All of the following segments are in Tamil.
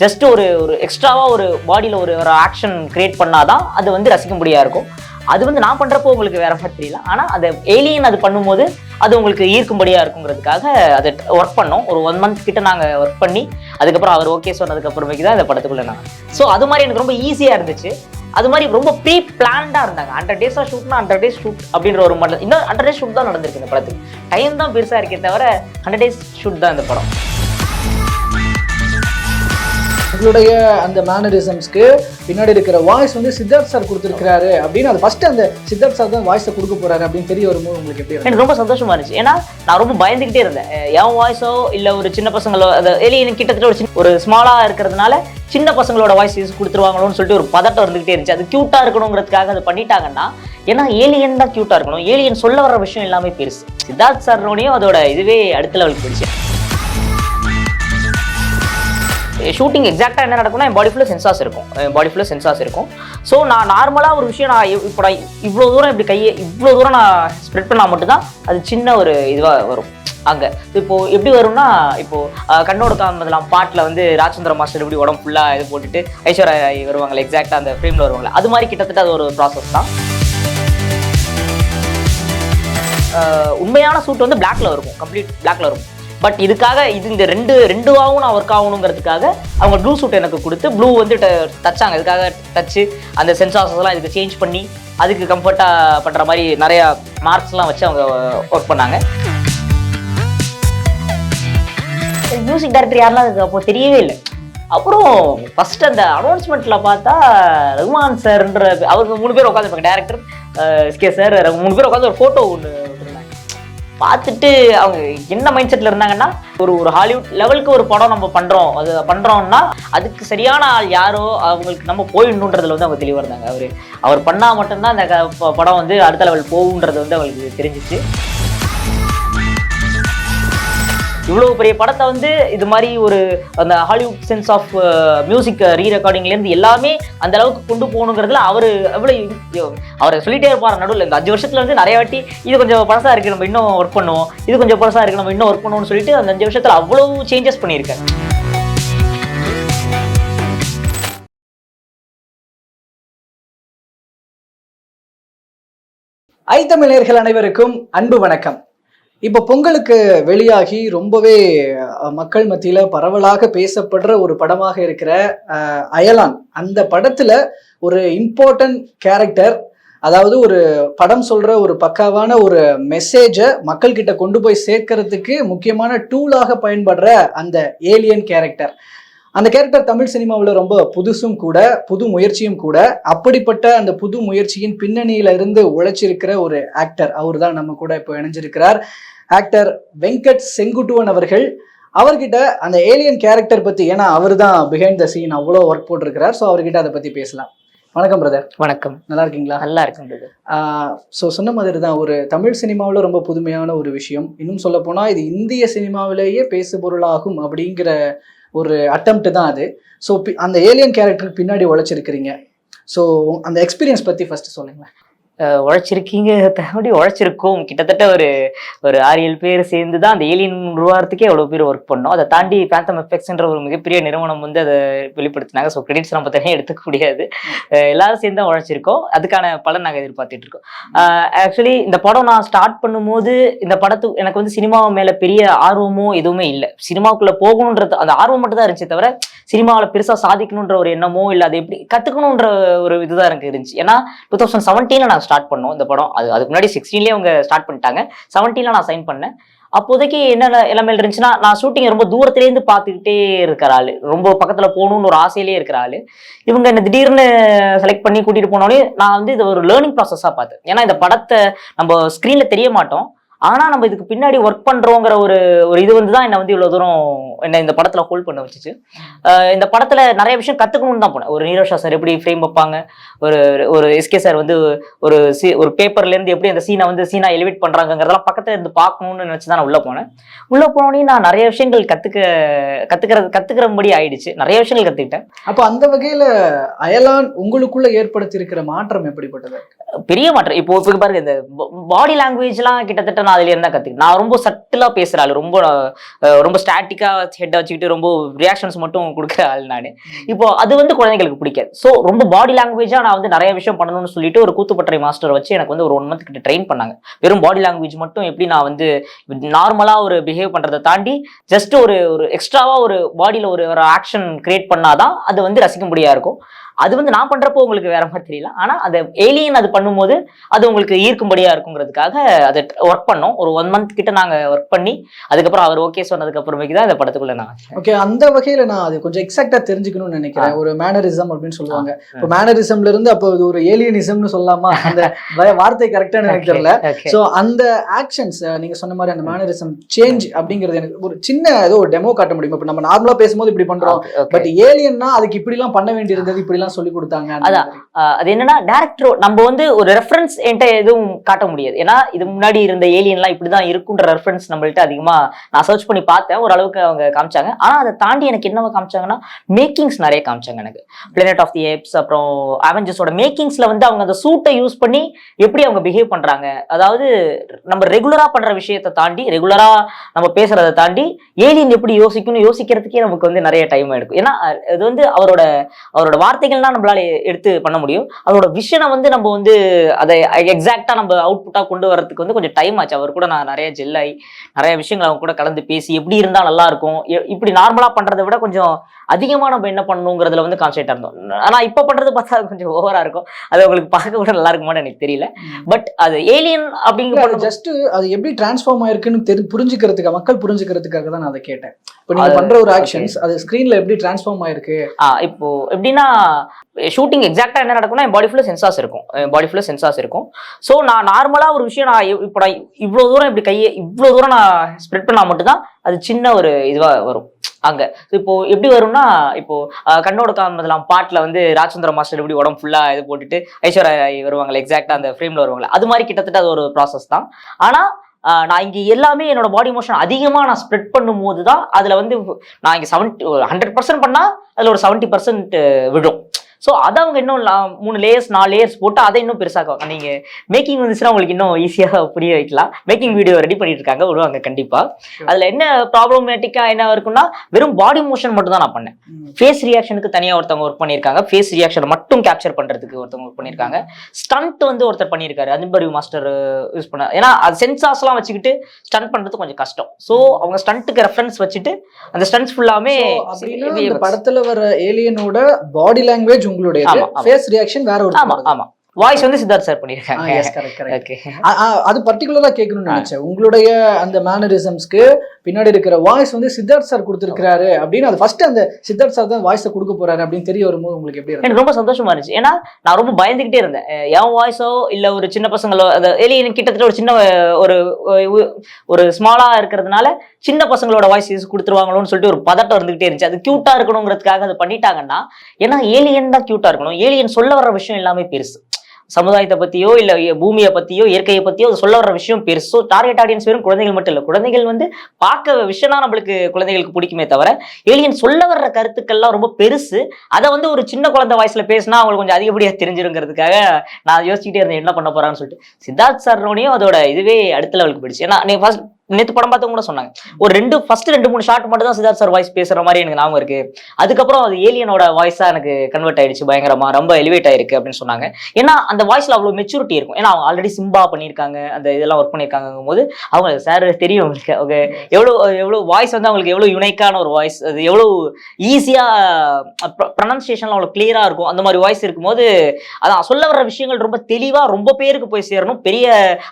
ஜஸ்ட் ஒரு ஒரு எக்ஸ்ட்ராவாக ஒரு பாடியில் ஒரு ஒரு ஆக்ஷன் கிரியேட் பண்ணாதான் அது வந்து ரசிக்கும்படியாக இருக்கும். அது வந்து நான் பண்ணுறப்போ உங்களுக்கு வேற மாதிரி தெரியல. ஆனால் அது ஏலியன் அது பண்ணும்போது அது உங்களுக்கு ஈர்க்கும்படியாக இருக்குங்கிறதுக்காக அதை ஒர்க் பண்ணோம். ஒரு ஒன் மந்த் கிட்ட நாங்கள் ஒர்க் பண்ணி அதுக்கப்புறம் அவர் ஓகே சொன்னதுக்கப்புறமேக்கு தான் இந்த படத்துக்குள்ளே நாங்கள் ஸோ அது மாதிரி எனக்கு ரொம்ப ஈஸியாக இருந்துச்சு. அது மாதிரி ரொம்ப ப்ரீ பிளான்டாக இருந்தாங்க. ஹண்ட்ரட் டேஸாக ஷூட்னா ஹண்ட்ரட் டேஸ் ஷூட் அப்படின்ற ஒரு மட்டும் இன்னும் ஹண்ட்ரட் டேஸ் ஷூட் தான் நடந்திருக்கு இந்த படத்துக்கு. டைம் தான் பெருசாக இருக்கே தவிர ஹண்ட்ரட் டேஸ் ஷூட் தான் இந்த படம். உங்களுடைய அந்த மேனரிசம்ஸ்க்கு பின்னாடி இருக்கிற வாய்ஸ் வந்து சித்தார்த் சார் கொடுத்துருக்காரு அப்படின்னு அது ஃபர்ஸ்ட் அந்த சித்தார்த் சார் தான் வாய்ஸை கொடுக்க போறாரு அப்படின்னு தெரிய வரும்போது உங்களுக்கு எப்படி எனக்கு ரொம்ப சந்தோஷமா இருந்துச்சு. ஏன்னா நான் ரொம்ப பயந்துகிட்டே இருந்தேன். என் வாய்ஸோ இல்லை ஒரு சின்ன பசங்களோ அது ஏலியன் கிட்டத்தட்ட ஒரு சின்ன ஒரு ஸ்மாலாக இருக்கிறதுனால சின்ன பசங்களோட வாய்ஸ் யூஸ் கொடுத்துருவாங்களோன்னு சொல்லிட்டு ஒரு பதட்டம் இருந்துகிட்டே இருந்துச்சு. அது க்யூட்டாக இருக்கணுங்கிறதுக்காக அது பண்ணிட்டாங்கன்னா ஏன்னா ஏலியன் தான் க்யூட்டாக இருக்கணும். ஏலியன் சொல்ல வர விஷயம் எல்லாமே பெருசு. சித்தார்த் சாரோனையும் அதோட இதுவே அடுத்த லெவலுக்கு போயிடுச்சு. ஷூட்டிங் எக்ஸாக்டாக என்ன நடக்கும்னா என் பாடி ஃபுல்லாக சென்சார்ஸ் இருக்கும். என் பாடி ஃபுல்லாக சென்சார்ஸ் இருக்கும். ஸோ நான் நார்மலாக ஒரு விஷயம் நான் இப்போ நான் இவ்வளோ தூரம் இப்படி கையை இவ்வளோ தூரம் நான் ஸ்ப்ரெட் பண்ணால் மட்டும்தான் அது சின்ன ஒரு இதுவாக வரும். அங்கே. இப்போது எப்படி வரும்னா இப்போது கண்ணோட காமதெல்லாம் பாட்டில் வந்து ராஜேந்திர மாஸ்டர் எப்படி உடம்பு ஃபுல்லாக இது போட்டுட்டு ஐஸ்வர்யா வருவாங்களே எக்ஸாக்டாக அந்த ஃப்ரேமில் வருவாங்களே அது மாதிரி கிட்டத்தட்ட அது ஒரு ப்ராசஸ் தான். உண்மையான சூட் வந்து பிளாக்ல இருக்கும். கம்ப்ளீட் பிளாக்ல இருக்கும். பட் இதுக்காக இது இந்த ரெண்டு ரெண்டுவாகவும் நான் ஒர்க் ஆகணுங்கிறதுக்காக அவங்க ப்ளூ சூட் எனக்கு கொடுத்து ப்ளூ வந்து தச்சாங்க. இதுக்காக தச்சு அந்த சென்சார்ஸ் எல்லாம் இதுக்கு சேஞ்ச் பண்ணி அதுக்கு கம்ஃபர்ட்டாக பண்ணுற மாதிரி நிறைய மார்க்ஸ்லாம் வச்சு அவங்க ஒர்க் பண்ணாங்க. மியூசிக் டைரக்டர் யாரெல்லாம் அதுக்கு அப்போ தெரியவே இல்லை. அப்புறம் ஃபர்ஸ்ட் அந்த அனௌன்ஸ்மெண்ட்ல பார்த்தா ரகுமான் சார்ன்ற அவருக்கு மூணு பேர் உட்காந்துருப்பாங்க டேரக்டர் எஸ்கே சார் மூணு பேர் உட்காந்து ஒரு ஃபோட்டோ ஒன்று பார்த்துட்டு அவங்க என்ன மைண்ட் செட்டில் இருந்தாங்கன்னா ஒரு ஒரு ஹாலிவுட் லெவலுக்கு ஒரு படம் நம்ம பண்ணுறோம் அது பண்ணுறோம்னா அதுக்கு சரியான ஆள் யாரோ அவங்களுக்கு நம்ம போயிடணுன்றதுல வந்து அவங்க தெளிவாக இருந்தாங்க. அவர் அவர் பண்ணால் மட்டும்தான் அந்த க- ப- படம் வந்து அடுத்த லெவல் போகுன்றது வந்து அவங்களுக்கு தெரிஞ்சிச்சு. இவ்வளோ பெரிய படத்தை வந்து இது மாதிரி ஒரு அந்த Hollywood sense of music re ரெக்கார்டிங்லேருந்து எல்லாமே அந்த அளவுக்கு கொண்டு போகணுங்கிறதுல அவர் எவ்வளோ அவர் சொல்லிட்டே இருப்பார் நடுவில். இந்த அஞ்சு வருஷத்தில் வந்து நிறைய வாட்டி இது கொஞ்சம் பழசாக இருக்குது நம்ம இன்னும் ஒர்க் பண்ணுவோம். இது கொஞ்சம் பழசாக இருக்குது நம்ம இன்னும் ஒர்க் பண்ணுவோம்னு சொல்லிட்டு அந்த அஞ்சு வருஷத்தில் அவ்வளோ சேஞ்சஸ் பண்ணியிருக்காரு. தமிழர்கள் அனைவருக்கும் அன்பு வணக்கம். இப்போ பொங்கலுக்கு வெளியாகி ரொம்பவே மக்கள் மத்தியில பரவலாக பேசப்படுற ஒரு படமாக இருக்கிற அயலான். அந்த படத்துல ஒரு இம்பார்ட்டன்ட் கேரக்டர் அதாவது ஒரு படம் சொல்ற ஒரு பக்காவான ஒரு மெசேஜை மக்கள் கிட்ட கொண்டு போய் சேர்க்கறதுக்கு முக்கியமான டூலாக பயன்படுற அந்த ஏலியன் கேரக்டர் அந்த கேரக்டர் தமிழ் சினிமாவில் ரொம்ப புதுசும் கூட புது முயற்சியும் கூட அப்படிப்பட்ட அந்த புது முயற்சியின் பின்னணியில இருந்து உழைச்சிருக்கிற ஒரு ஆக்டர் அவர் தான் நம்ம கூட இப்போ இணைஞ்சிருக்கிறார். ஆக்டர் வெங்கட் செங்குட்டுவன் அவர்கள் அவர்கிட்ட அந்த ஏலியன் கேரக்டர் பத்தி ஏன்னா அவர் தான் பிஹைண்ட் த சீன் அவ்வளோ ஒர்க் போட்டிருக்கிறார். ஸோ அவர்கிட்ட அதை பத்தி பேசலாம். வணக்கம் பிரதர் வணக்கம். நல்லா இருக்கீங்களா? நல்லா இருக்குன்றது ஸோ சொன்ன மாதிரி தான் ஒரு தமிழ் சினிமாவில் ரொம்ப புதுமையான ஒரு விஷயம். இன்னும் சொல்ல போனால் இது இந்திய சினிமாவிலேயே பேசு பொருளாகும் அப்படிங்கிற ஒரு அட்டம்ப்ட் தான் அது. ஸோ அந்த ஏலியன் கேரக்டருக்கு பின்னாடி உழைச்சிருக்கிறீங்க. ஸோ அந்த எக்ஸ்பீரியன்ஸ் பற்றி ஃபஸ்ட்டு சொல்லுங்களேன். உழைச்சிருக்கீங்க. தாண்டி உழைச்சிருக்கோம். கிட்டத்தட்ட ஒரு ஒரு ஆறு ஏழு பேர் சேர்ந்து தான் அந்த ஏலியன் உருவாகிறதுக்கே அவ்வளோ பேர் ஒர்க் பண்ணோம். அதை தாண்டி பேந்தம் எஃபெக்ட்ஸ்ன்ற ஒரு மிகப்பெரிய நிறுவனம் வந்து அதை வெளிப்படுத்தினாங்க. ஸோ கிரெடிட்ஸ் நம்ம தனியாக எடுத்துக்க முடியாது. எல்லாரும் சேர்ந்து தான் உழைச்சிருக்கோம். அதுக்கான பலன் நாங்கள் எதிர்பார்த்துட்டு இருக்கோம். ஆக்சுவலி இந்த படம் நான் ஸ்டார்ட் பண்ணும்போது இந்த படத்து எனக்கு வந்து சினிமா மேலே பெரிய ஆர்வமோ எதுவுமே இல்லை. சினிமாவுக்குள்ளே போகணுன்றது அந்த ஆர்வம் மட்டும் தான் இருந்துச்சு தவிர சினிமாவில் பெருசாக சாதிக்கணுன்ற ஒரு எண்ணமோ இல்லை அது எப்படி கற்றுக்கணுன்ற ஒரு இதுதான் எனக்கு இருந்துச்சு ஏன்னா டூ தௌசண்ட் செவன்டீனில் நான் ஸ்டார்ட் பண்ணோம் இந்த படம். அது அதுக்கு முன்னாடி சிக்ஸ்டீன்லேயே அவங்க ஸ்டார்ட் பண்ணிட்டாங்க. செவன்டீனில் நான் சைன் பண்ணேன். அப்போதைக்கு என்ன எல்லாமே இருந்துச்சுன்னா நான் ஷூட்டிங் ரொம்ப தூரத்துலேருந்து பார்த்துக்கிட்டே இருக்கிற ஆள். ரொம்ப பக்கத்தில் போகணும்னு ஒரு ஆசையிலே இருக்கிற ஆள். இவங்க என்ன திடீர்னு செலக்ட் பண்ணி கூட்டிகிட்டு போனோடனே நான் வந்து இது ஒரு லேர்னிங் ப்ராசஸாக பார்த்தேன். ஏன்னா இந்த படத்தை நம்ம ஸ்க்ரீனில் தெரிய மாட்டோம். ஆனால் நம்ம இதுக்கு பின்னாடி ஒர்க் பண்ணுறோங்கிற ஒரு ஒரு இது வந்து தான் என்னை வந்து இவ்வளோ தூரம் என்னை இந்த படத்தில் ஹோல்ட் பண்ண வச்சுச்சு. இந்த படத்தில் நிறைய விஷயம் கற்றுக்கணும்னு தான் போனேன். ஒரு நீரோஷா சார் எப்படி ஃப்ரேம் வைப்பாங்க ஒரு ஒரு எஸ்கே சார் வந்து ஒரு சி ஒரு பேப்பர்லேருந்து எப்படி அந்த சீனை வந்து சீனா எலிவேட் பண்ணுறாங்கிறதெல்லாம் பக்கத்துல இருந்து பார்க்கணும்னு நினச்சி தான் நான் உள்ளே போனேன். உள்ளே போனோடனே நான் நிறைய விஷயங்கள் கற்றுக்க கற்றுக்கிறது கற்றுக்கிறபடி ஆயிடுச்சு. நிறைய விஷயங்கள் கற்றுக்கிட்டேன் அப்போ அந்த வகையில் அயலான் உங்களுக்குள்ள ஏற்படுத்தி இருக்கிற மாற்றம் எப்படிப்பட்டது? பெரிய மாற்றம். இப்போ இப்போ பாருங்க இந்த பாடி லாங்குவேஜ்லாம் கிட்டத்தட்ட நான் அதுல இருந்தா கத்துக்கிட்டேன். நான் ரொம்ப சட்டிலா பேசுற ஆள். ரொம்ப ரொம்ப ஸ்டாட்டிக்கா ஹெட்டை வச்சுக்கிட்டு ரொம்ப ரியாக்ஷன்ஸ் மட்டும் கொடுக்குற ஆள் நான். இப்போ அது வந்து குழந்தைங்களுக்கு பிடிக்காது. ஸோ ரொம்ப பாடி லாங்குவேஜா நான் வந்து நிறைய விஷயம் பண்ணணும்னு சொல்லிட்டு ஒரு கூத்துப்பட்டறை மாஸ்டர் வச்சு எனக்கு வந்து ஒரு ஒன் மந்த் கிட்ட ட்ரெயின் பண்ணாங்க. வெறும் பாடி லாங்குவேஜ் மட்டும் எப்படி நான் வந்து நார்மலா ஒரு பிஹேவ் பண்றதை தாண்டி ஜஸ்ட் ஒரு ஒரு எக்ஸ்ட்ராவா ஒரு பாடியில ஒரு ஒரு ஆக்ஷன் கிரியேட் பண்ணாதான் அது வந்து ரசிக்கும்படியா இருக்கும். அது வந்து நான் பண்றப்போ உங்களுக்கு வேற மாதிரி தெரியல. ஆனா அந்த ஏலியன் அது பண்ணும்போது அது உங்களுக்கு ஈர்க்கும்படியா இருக்குங்கிறதுக்காக அதை ஒர்க் பண்ணோம். ஒரு ஒன் மந்த் கிட்ட நாங்க ஒர்க் பண்ணி அதுக்கப்புறம் அவர் ஓகே சொன்னதுக்கு அப்புறமேக்கு தான் இந்த படத்துக்குள்ள நான். ஓகே அந்த வகையில நான் அது கொஞ்சம் எக்ஸாக்டா தெரிஞ்சுக்கணும்னு நினைக்கிறேன். ஒரு மேனரிசம் அப்படின்னு சொல்லுவாங்க. இப்போ மேனரிசம்ல இருந்து அப்போ இது ஒரு ஏலியனிசம்னு சொல்லலாமா? அந்த வார்த்தை கரெக்டான எனக்கு தெரியல. சோ அந்த ஆக்ஷன்ஸ் நீங்க சொன்ன மாதிரி அந்த மேனரிசம் சேஞ்ச் அப்படிங்கிறது எனக்கு ஒரு சின்ன ஏதோ ஒரு டெமோ காட்ட முடியும்? இப்போ நம்ம நார்மலா பேசும்போது இப்படி பண்றோம். பட் ஏலியன்னா அதுக்கு இப்படி எல்லாம் பண்ண வேண்டியிருந்தது இப்படி எல்லாம் சொல்லி கொடுத்தாங்க அதான். அது என்னன்னா டேரக்டர் நம்ம வந்து ஒரு ரெஃபரன்ஸ் என்கிட்ட எதுவும் காட்ட முடியாது. ஏன்னா இது முன்னாடி இருந்த ஏலியன்லாம் இப்படிதான் இருக்குன்ற ரெஃபரன்ஸ் நம்மள்ட்ட அதிகமா நான் சர்ச் பண்ணி பார்த்தேன். ஓரளவுக்கு அவங்க காமிச்சாங்க. ஆனா அதை தாண்டி எனக்கு என்னவா காமிச்சாங்கன்னா மேக்கிங்ஸ் நிறைய காமிச்சாங்க எனக்கு. பிளானட் ஆஃப் தி ஏப்ஸ் அப்புறம் அவெஞ்சர்ஸோட மேக்கிங்ஸ்ல வந்து அவங்க அந்த சூட்டை யூஸ் பண்ணி எப்படி அவங்க பிஹேவ் பண்றாங்க. அதாவது நம்ம ரெகுலரா பண்ற விஷயத்தை தாண்டி ரெகுலரா நம்ம பேசுறதை தாண்டி ஏலியன் எப்படி யோசிக்கணும் யோசிக்கிறதுக்கே நமக்கு வந்து நிறைய டைம் எடுக்கும். ஏன்னா இது வந்து அவரோட அவரோட வார்த்தைகள்லாம் நம்மளால எடுத்து பண்ண முடியும். அவரோட விஷனை வந்து நம்ம வந்து அதை எக்ஸாக்டா நம்ம அவுட்புட்டா கொண்டு வரதுக்கு வந்து கொஞ்சம் டைம் ஆச்சு. அவர் கூட நான் நிறைய ஜெல்லாகி நிறைய விஷயங்கள் அவங்க கூட கலந்து பேசி எப்படி இருந்தா நல்லா இருக்கும் இப்படி நார்மலா பண்றதை விட கொஞ்சம் அதிகமா நம்ம என்ன பண்ணணுங்கிறதுல வந்து கான்சென்ட்ரா இருந்தோம். ஆனா இப்ப பண்றது பார்த்தா கொஞ்சம் ஓவரா இருக்கும். அது உங்களுக்கு பார்க்க கூட நல்லா இருக்குமான்னு எனக்கு தெரியல. பட் அது ஏலியன் அப்படிங்கிற ஜஸ்ட் அது எப்படி டிரான்ஸ்ஃபார்ம் ஆயிருக்குன்னு தெரி புரிஞ்சுக்கிறதுக்காக மக்கள் புரிஞ்சுக்கிறதுக்காக தான் நான் அதை கேட்டேன். இப்போ நீங்க அது- பண்ற ஒரு ஆக்ஷன்ஸ் அது ஸ்கிரீன்ல எப்படி டிரான்ஸ்ஃபார்ம் ஆயிருக்கு? இப்போ எப்படின்னா ஷூட்டிங் எக்ஸாக்டாக என்ன நடக்கும்னா என் பாடி ஃபுல்லாக சென்சார்ஸ் இருக்கும். என் பாடி ஃபுல்லாக சென்சார்ஸ் இருக்கும். ஸோ நான் நார்மலாக ஒரு விஷயம் நான் இப்போ நான் இவ்வளோ தூரம் இப்படி கையை இவ்வளோ தூரம் நான் ஸ்ப்ரெட் பண்ணால் மட்டும்தான் அது சின்ன ஒரு இதுவாக வரும். அங்கே. இப்போ எப்படி வரும்னா இப்போ கண்ணோட காமதெல்லாம் பாட்டில் வந்து ராஜேந்திர மாஸ்டர் எப்படி உடம்பு ஃபுல்லாக இது போட்டுட்டு ஐஸ்வர்யா வருவாங்களே எக்ஸாக்டாக அந்த ஃப்ரேமில் வருவாங்களே அது மாதிரி கிட்டத்தட்ட அது ஒரு ப்ராசஸ் தான். ஆனால் நான் இங்கே எல்லாமே என்னோட பாடி மோஷன் அதிகமாக நான் ஸ்ப்ரெட் பண்ணும்போது தான் அதில் வந்து நான் இங்கே செவன்ட்டி ஹண்ட்ரட் பர்சன்ட் பண்ணால் அதில் ஒரு செவன்ட்டி பர்சன்ட் விடும். ஸோ அதை அவங்க இன்னும் மூணு லேயர்ஸ் நாலு லேயர்ஸ் போட்டு அதை இன்னும் பெருசாக்குவாங்க நீங்க மேக்கிங் வந்துச்சுன்னா உங்களுக்கு இன்னும் ஈஸியாக புரிய வைக்கலாம். மேக்கிங் வீடியோ ரெடி பண்ணிட்டு இருக்காங்க விடுவாங்க கண்டிப்பா அதுல என்ன ப்ராப்ளமேட்டிக்கா என்ன இருக்குன்னா வெறும் பாடி மோஷன் மட்டும் தான் நான் பண்ணேன். ஃபேஸ் ரியாக்ஷனுக்கு தனியா ஒருத்தவங்க ஒர்க் பண்ணியிருக்காங்க. ஃபேஸ் ரியாக்ஷன் மட்டும் கேப்சர் பண்றதுக்கு ஒருத்தவங்க ஒர்க் பண்ணியிருக்காங்க. ஸ்டண்ட் வந்து ஒருத்தர் பண்ணியிருக்காரு. அன்பரி மாஸ்டர் யூஸ் பண்ண ஏன்னா அது சென்சார்ஸ்லாம் வச்சுக்கிட்டு ஸ்டண்ட் பண்றது கொஞ்சம் கஷ்டம். ஸோ அவங்க ஸ்டண்ட்டுக்கு ரெஃபரன்ஸ் வச்சுட்டு அந்த ஸ்டண்ட்ஸ் ஃபுல்லாமே படத்துல வர ஏலியனோட பாடி லாங்குவேஜ் உங்களுடைய. ஃபேஸ் ரியாக்ஷன் வேற ஒரு ஆமா ஆமா. வாய்ஸ் வந்து சித்தார்த் சார் பண்ணியிருக்காங்க கரெக்ட் கரெக்ட் ஓகே அது பர்டிகுலரா கேட்கணும்னு நினைச்சேன். உங்களுடைய அந்த மேனரிசம்ஸ்க்கு பின்னாடி இருக்கிற வாய்ஸ் வந்து சித்தார்த் சார் கொடுத்திருக்காரு அப்படின்னு அது ஃபர்ஸ்ட் அந்த சித்தார்த் சார் தான் வாய்ஸை கொடுக்க போறாரு அப்படின்னு தெரிய வரும்போது உங்களுக்கு எப்படி எனக்கு ரொம்ப சந்தோஷமா இருந்துச்சு. ஏன்னா நான் ரொம்ப பயந்துகிட்டே இருந்தேன். என் வாய்ஸோ இல்ல ஒரு சின்ன பசங்களோ அந்த ஏலியன் கிட்டத்தட்ட ஒரு சின்ன ஒரு- ஒரு ஸ்மாலா இருக்கிறதுனால சின்ன பசங்களோட வாய்ஸ் யூஸ் கொடுத்துருவாங்களோன்னு சொல்லிட்டு ஒரு பதட்டம் இருந்துகிட்டே இருந்துச்சு. அது கியூட்டா இருக்கணுங்கிறதுக்காக அதை பண்ணிட்டாங்கன்னா ஏன்னா ஏலியன் தான் கியூட்டா இருக்கணும். ஏலியன் சொல்ல வர விஷயம் எல்லாமே பெருசு. சமுதாயத்தை பத்தியோ இல்ல பூமியை பத்தியோ இயற்கையை பத்தியோ அது சொல்ல வர விஷயம் பெருசோ டார்கெட் ஆடியன்ஸ் வெறும் குழந்தைகள் மட்டும் இல்ல. குழந்தைகள் வந்து பார்க்க விஷயம்னா நம்மளுக்கு குழந்தைகளுக்கு பிடிக்குமே தவிர ஏலியன் சொல்ல வர்ற கருத்துக்கள்லாம் ரொம்ப பெருசு. அதை வந்து ஒரு சின்ன குழந்தை வாய்ஸில் பேசினா அவங்களுக்கு கொஞ்சம் அதிகப்படியாக தெரிஞ்சிருங்கிறதுக்காக நான் யோசிச்சுட்டே இருந்தேன் என்ன பண்ண போறான்னு சொல்லிட்டு. சித்தார்த் சரோனையும் அதோட இதுவே அடுத்த லெவலுக்கு போயிடுச்சு. ஏன்னா நீ ஃபர்ஸ்ட் நேத்து படம் பார்த்தவங்க கூட சொன்னாங்க. ஒரு ரெண்டு ஃபர்ஸ்ட் ரெண்டு மூணு ஷாட் மட்டும் தான் சித்தார்த் சார் வாய்ஸ் பேசுற மாதிரி எனக்கு ஞாபகம் இருக்கு. அதுக்கப்புறம் அது ஏலியனோட வாய்ஸா எனக்கு கன்வெர்ட் ஆயிடுச்சு பயங்கரமா ரொம்ப எலிவேட் ஆயிருக்கு அப்படின்னு சொன்னாங்க. ஏன்னா அந்த வாய்ஸ்ல அவ்வளவு மெச்சூரிட்டி இருக்கும். ஏன்னா அவங்க ஆல்ரெடி சிம்பா பண்ணியிருக்காங்க அந்த இதெல்லாம் ஒர்க் பண்ணியிருக்காங்க போது அவங்க சார் தெரியும் அவங்களுக்கு ஓகே எவ்வளவு எவ்வளவு வாய்ஸ் வந்து அவங்களுக்கு எவ்வளவு யுனைக்கான ஒரு வாய்ஸ் அது எவ்வளவு ஈஸியா ப்ரனன்சியேஷன் அவ்வளவு கிளியரா இருக்கும். அந்த மாதிரி வாய்ஸ் இருக்கும்போது அதான் சொல்ல வர விஷயங்கள் ரொம்ப தெளிவா ரொம்ப பேருக்கு போய் சேரணும் பெரிய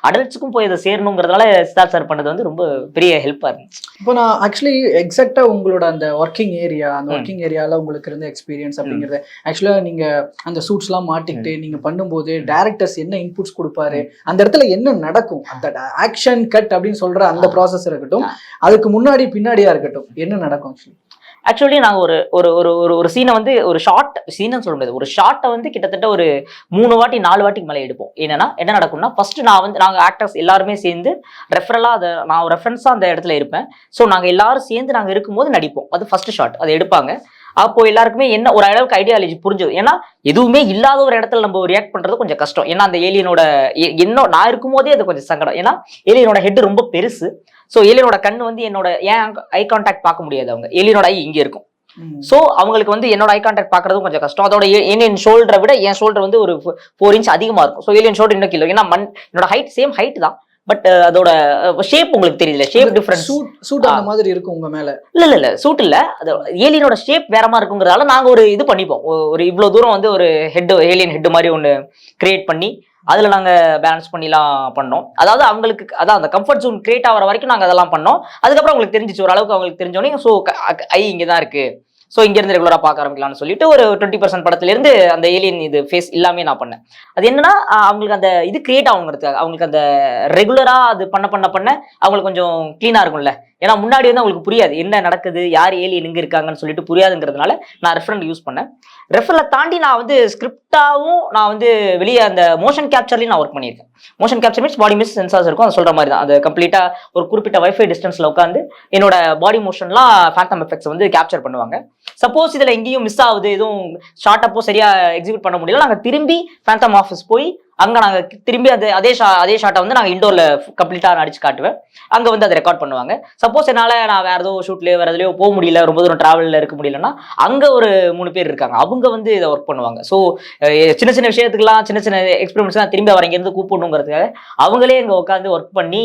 அடல்ட்ஸுக்கும் போய் அதை சேரணுங்கிறதுனால சித்தார்த் சார் பண்ணது வந்து ரொம்ப பெரிய ஹெல்ப்பா இருந்துச்சு. இப்போ நான் ஆக்சுவலி எக்ஸாக்டா உங்களோட அந்த ஒர்க்கிங் ஏரியா அந்த ஒர்க்கிங் ஏரியால உங்களுக்கு இருந்த எக்ஸ்பீரியன்ஸ் அப்படிங்கறது ஆக்சுவலா நீங்க அந்த சூட்ஸ் எல்லாம் மாட்டிக்கிட்டு நீங்க பண்ணும்போது டேரக்டர்ஸ் என்ன இன்புட்ஸ் கொடுப்பாரு அந்த இடத்துல என்ன நடக்கும் அந்த ஆக்ஷன் கட் அப்படின்னு சொல்ற அந்த ப்ராசஸ் இருக்கட்டும் அதுக்கு முன்னாடி பின்னாடியா இருக்கட்டும் என்ன நடக்கும் ஆக்சுவலி ஆக்சுவலி நாங்கள் ஒரு ஒரு ஒரு ஒரு ஒரு சீனை வந்து ஒரு ஷார்ட் சீனன்னு சொல்ல முடியாது. ஒரு ஷார்ட்டை வந்து கிட்டத்தட்ட ஒரு மூணு வாட்டி நாலு வாட்டிக்கு மேலே எடுப்போம். என்னன்னா என்ன நடக்கும்னா ஃபர்ஸ்ட் நான் வந்து நாங்கள் ஆக்டர்ஸ் எல்லாருமே சேர்ந்து ரெஃபரலாக அதை நான் ரெஃபரன்ஸாக அந்த இடத்துல இருப்பேன். ஸோ நாங்கள் எல்லாரும் சேர்ந்து நாங்கள் இருக்கும்போது நடிப்போம். அது ஃபர்ஸ்ட் ஷாட் அதை எடுப்பாங்க. அப்போ எல்லாருக்குமே என்ன ஒரு அளவுக்கு ஐடியாலஜி புரிஞ்சது. ஏன்னா எதுவுமே இல்லாத ஒரு இடத்துல நம்ம ரியாக்ட் பண்றது கொஞ்சம் கஷ்டம். ஏன்னா அந்த ஏலியனோட என்ன நான் இருக்கும் போதே அது கொஞ்சம் சங்கடம். ஏன்னா ஏலியனோட ஹெட் ரொம்ப பெருசு. ஸோ ஏலியனோட கண்ணு வந்து என்னோட ஏன் ஐ கான்டாக்ட் பார்க்க முடியாது அவங்க. ஏலியனோட ஐ இங்க இருக்கும். ஸோ அவங்களுக்கு வந்து என்னோட ஐ கான்டாக்ட் பார்க்கறதும் கொஞ்சம் கஷ்டம். அதோட ஏ- ஏலியன் ஷோல்டரை விட என் ஷோல்டர் வந்து ஒரு ஃபோர் இன்ச் அதிகமா இருக்கும். ஸோ ஏலியன் ஷோல்டர் இன்னும் கிலோ ஏன்னா மண் என்னோட ஹைட் சேம் ஹைட் தான். பட் அதோட ஷேப் உங்களுக்கு தெரியல. ஷேப் டிஃபரன்ஸ் சூட் சூட் அந்த மாதிரி இருக்கும் உங்க மேல. இல்ல இல்ல இல்ல. சூட் இல்ல. அது ஏலியனோட ஷேப் வேற மாதிரி இருக்குங்கிறதால நாங்க ஒரு இது பண்ணிப்போம். ஒரு இவ்வளவு தூரம் வந்து ஒரு ஹெட் ஏலியன் ஹெட் மாதிரி ஒன்னு கிரியேட் பண்ணி அதில் நாங்கள் பேலன்ஸ் பண்ணிலாம் பண்ணோம். அதாவது அவங்களுக்கு அதான் அந்த கம்ஃபர்ட் ஜோன் கிரியேட் ஆகிற வரைக்கும் நாங்கள் அதெல்லாம் பண்ணோம். அதுக்கப்புறம் அவங்களுக்கு தெரிஞ்சிச்சு ஓரளவுக்கு அவங்களுக்கு தெரிஞ்சோடனே ஸோ ஐ இங்கே தான் இருக்குது ஸோ இங்கேருந்து ரெகுலராக பார்க்க ஆரம்பிக்கலாம்னு சொல்லிட்டு ஒரு டுவெண்ட்டி பர்சன்ட் படத்துலேருந்து அந்த ஏலியன் இது ஃபேஸ் எல்லாமே நான் பண்ணேன். அது என்னன்னா அவங்களுக்கு அந்த இது கிரியேட் ஆகுங்கிறதுக்காக அவங்களுக்கு அந்த ரெகுலராக அது பண்ண பண்ண பண்ண அவங்களுக்கு கொஞ்சம் க்ளீனாக இருக்கும்ல. ஏன்னா முன்னாடி வந்து அவங்களுக்கு புரியாது என்ன நடக்குது யார் ஏலியன் இங்கே இருக்காங்கன்னு சொல்லிட்டு புரியாதுங்கிறதுனால நான் ரெஃபரண்ட் யூஸ் பண்ணேன். ரெஃபரில் தாண்டி நான் வந்து ஸ்கிரிப்டாகவும் நான் வந்து வெளியே அந்த மோஷன் கேப்சர்லையும் நான் ஒர்க் பண்ணியிருக்கேன். Motion capture means body miss sensors இருக்கும். அது சொல்ற மாதிரி தான். அது கம்ப்ளீட்டா ஒரு குறிப்பிட்ட வைஃபை டிஸ்டன்ஸ்ல உட்காந்து என்னோட பாடி மோஷன்லாம் ஃபேண்டம் எஃபெக்ட்ஸ் வந்து கேப்சர் பண்ணுவாங்க. சப்போஸ் இதுல எங்கேயும் மிஸ் ஆகுது எதுவும் ஷார்ட் அப்போ சரியா எக்ஸிக்யூட் பண்ண முடியல நாங்க திரும்பி ஃபேண்டம் ஆஃபீஸ் போய் அங்க நாங்க திரும்பி அது அதே ஷா அதே ஷாட்டை வந்து நாங்க இண்டோர்ல கம்ப்ளீட்டா அடிச்சு காட்டுவேன். அங்க வந்து அதை ரெக்கார்ட் பண்ணுவாங்க. சப்போஸ் என்னால நான் வேற ஏதோ ஷூட்லயோ வேற எதுலயோ போக முடியல ரொம்ப தூரம் டிராவல்ல இருக்க முடியலன்னா அங்க ஒரு மூணு பேர் இருக்காங்க. அவங்க வந்து இதை ஒர்க் பண்ணுவாங்க. ஸோ சின்ன சின்ன விஷயத்துக்குலாம் சின்ன சின்ன எக்ஸ்பெரிமெண்ட்ஸ்லாம் திரும்பி அவர் இருந்து கூப்பிடணுங்கிறதுக்காக அவங்களே இங்க உட்காந்து ஒர்க் பண்ணி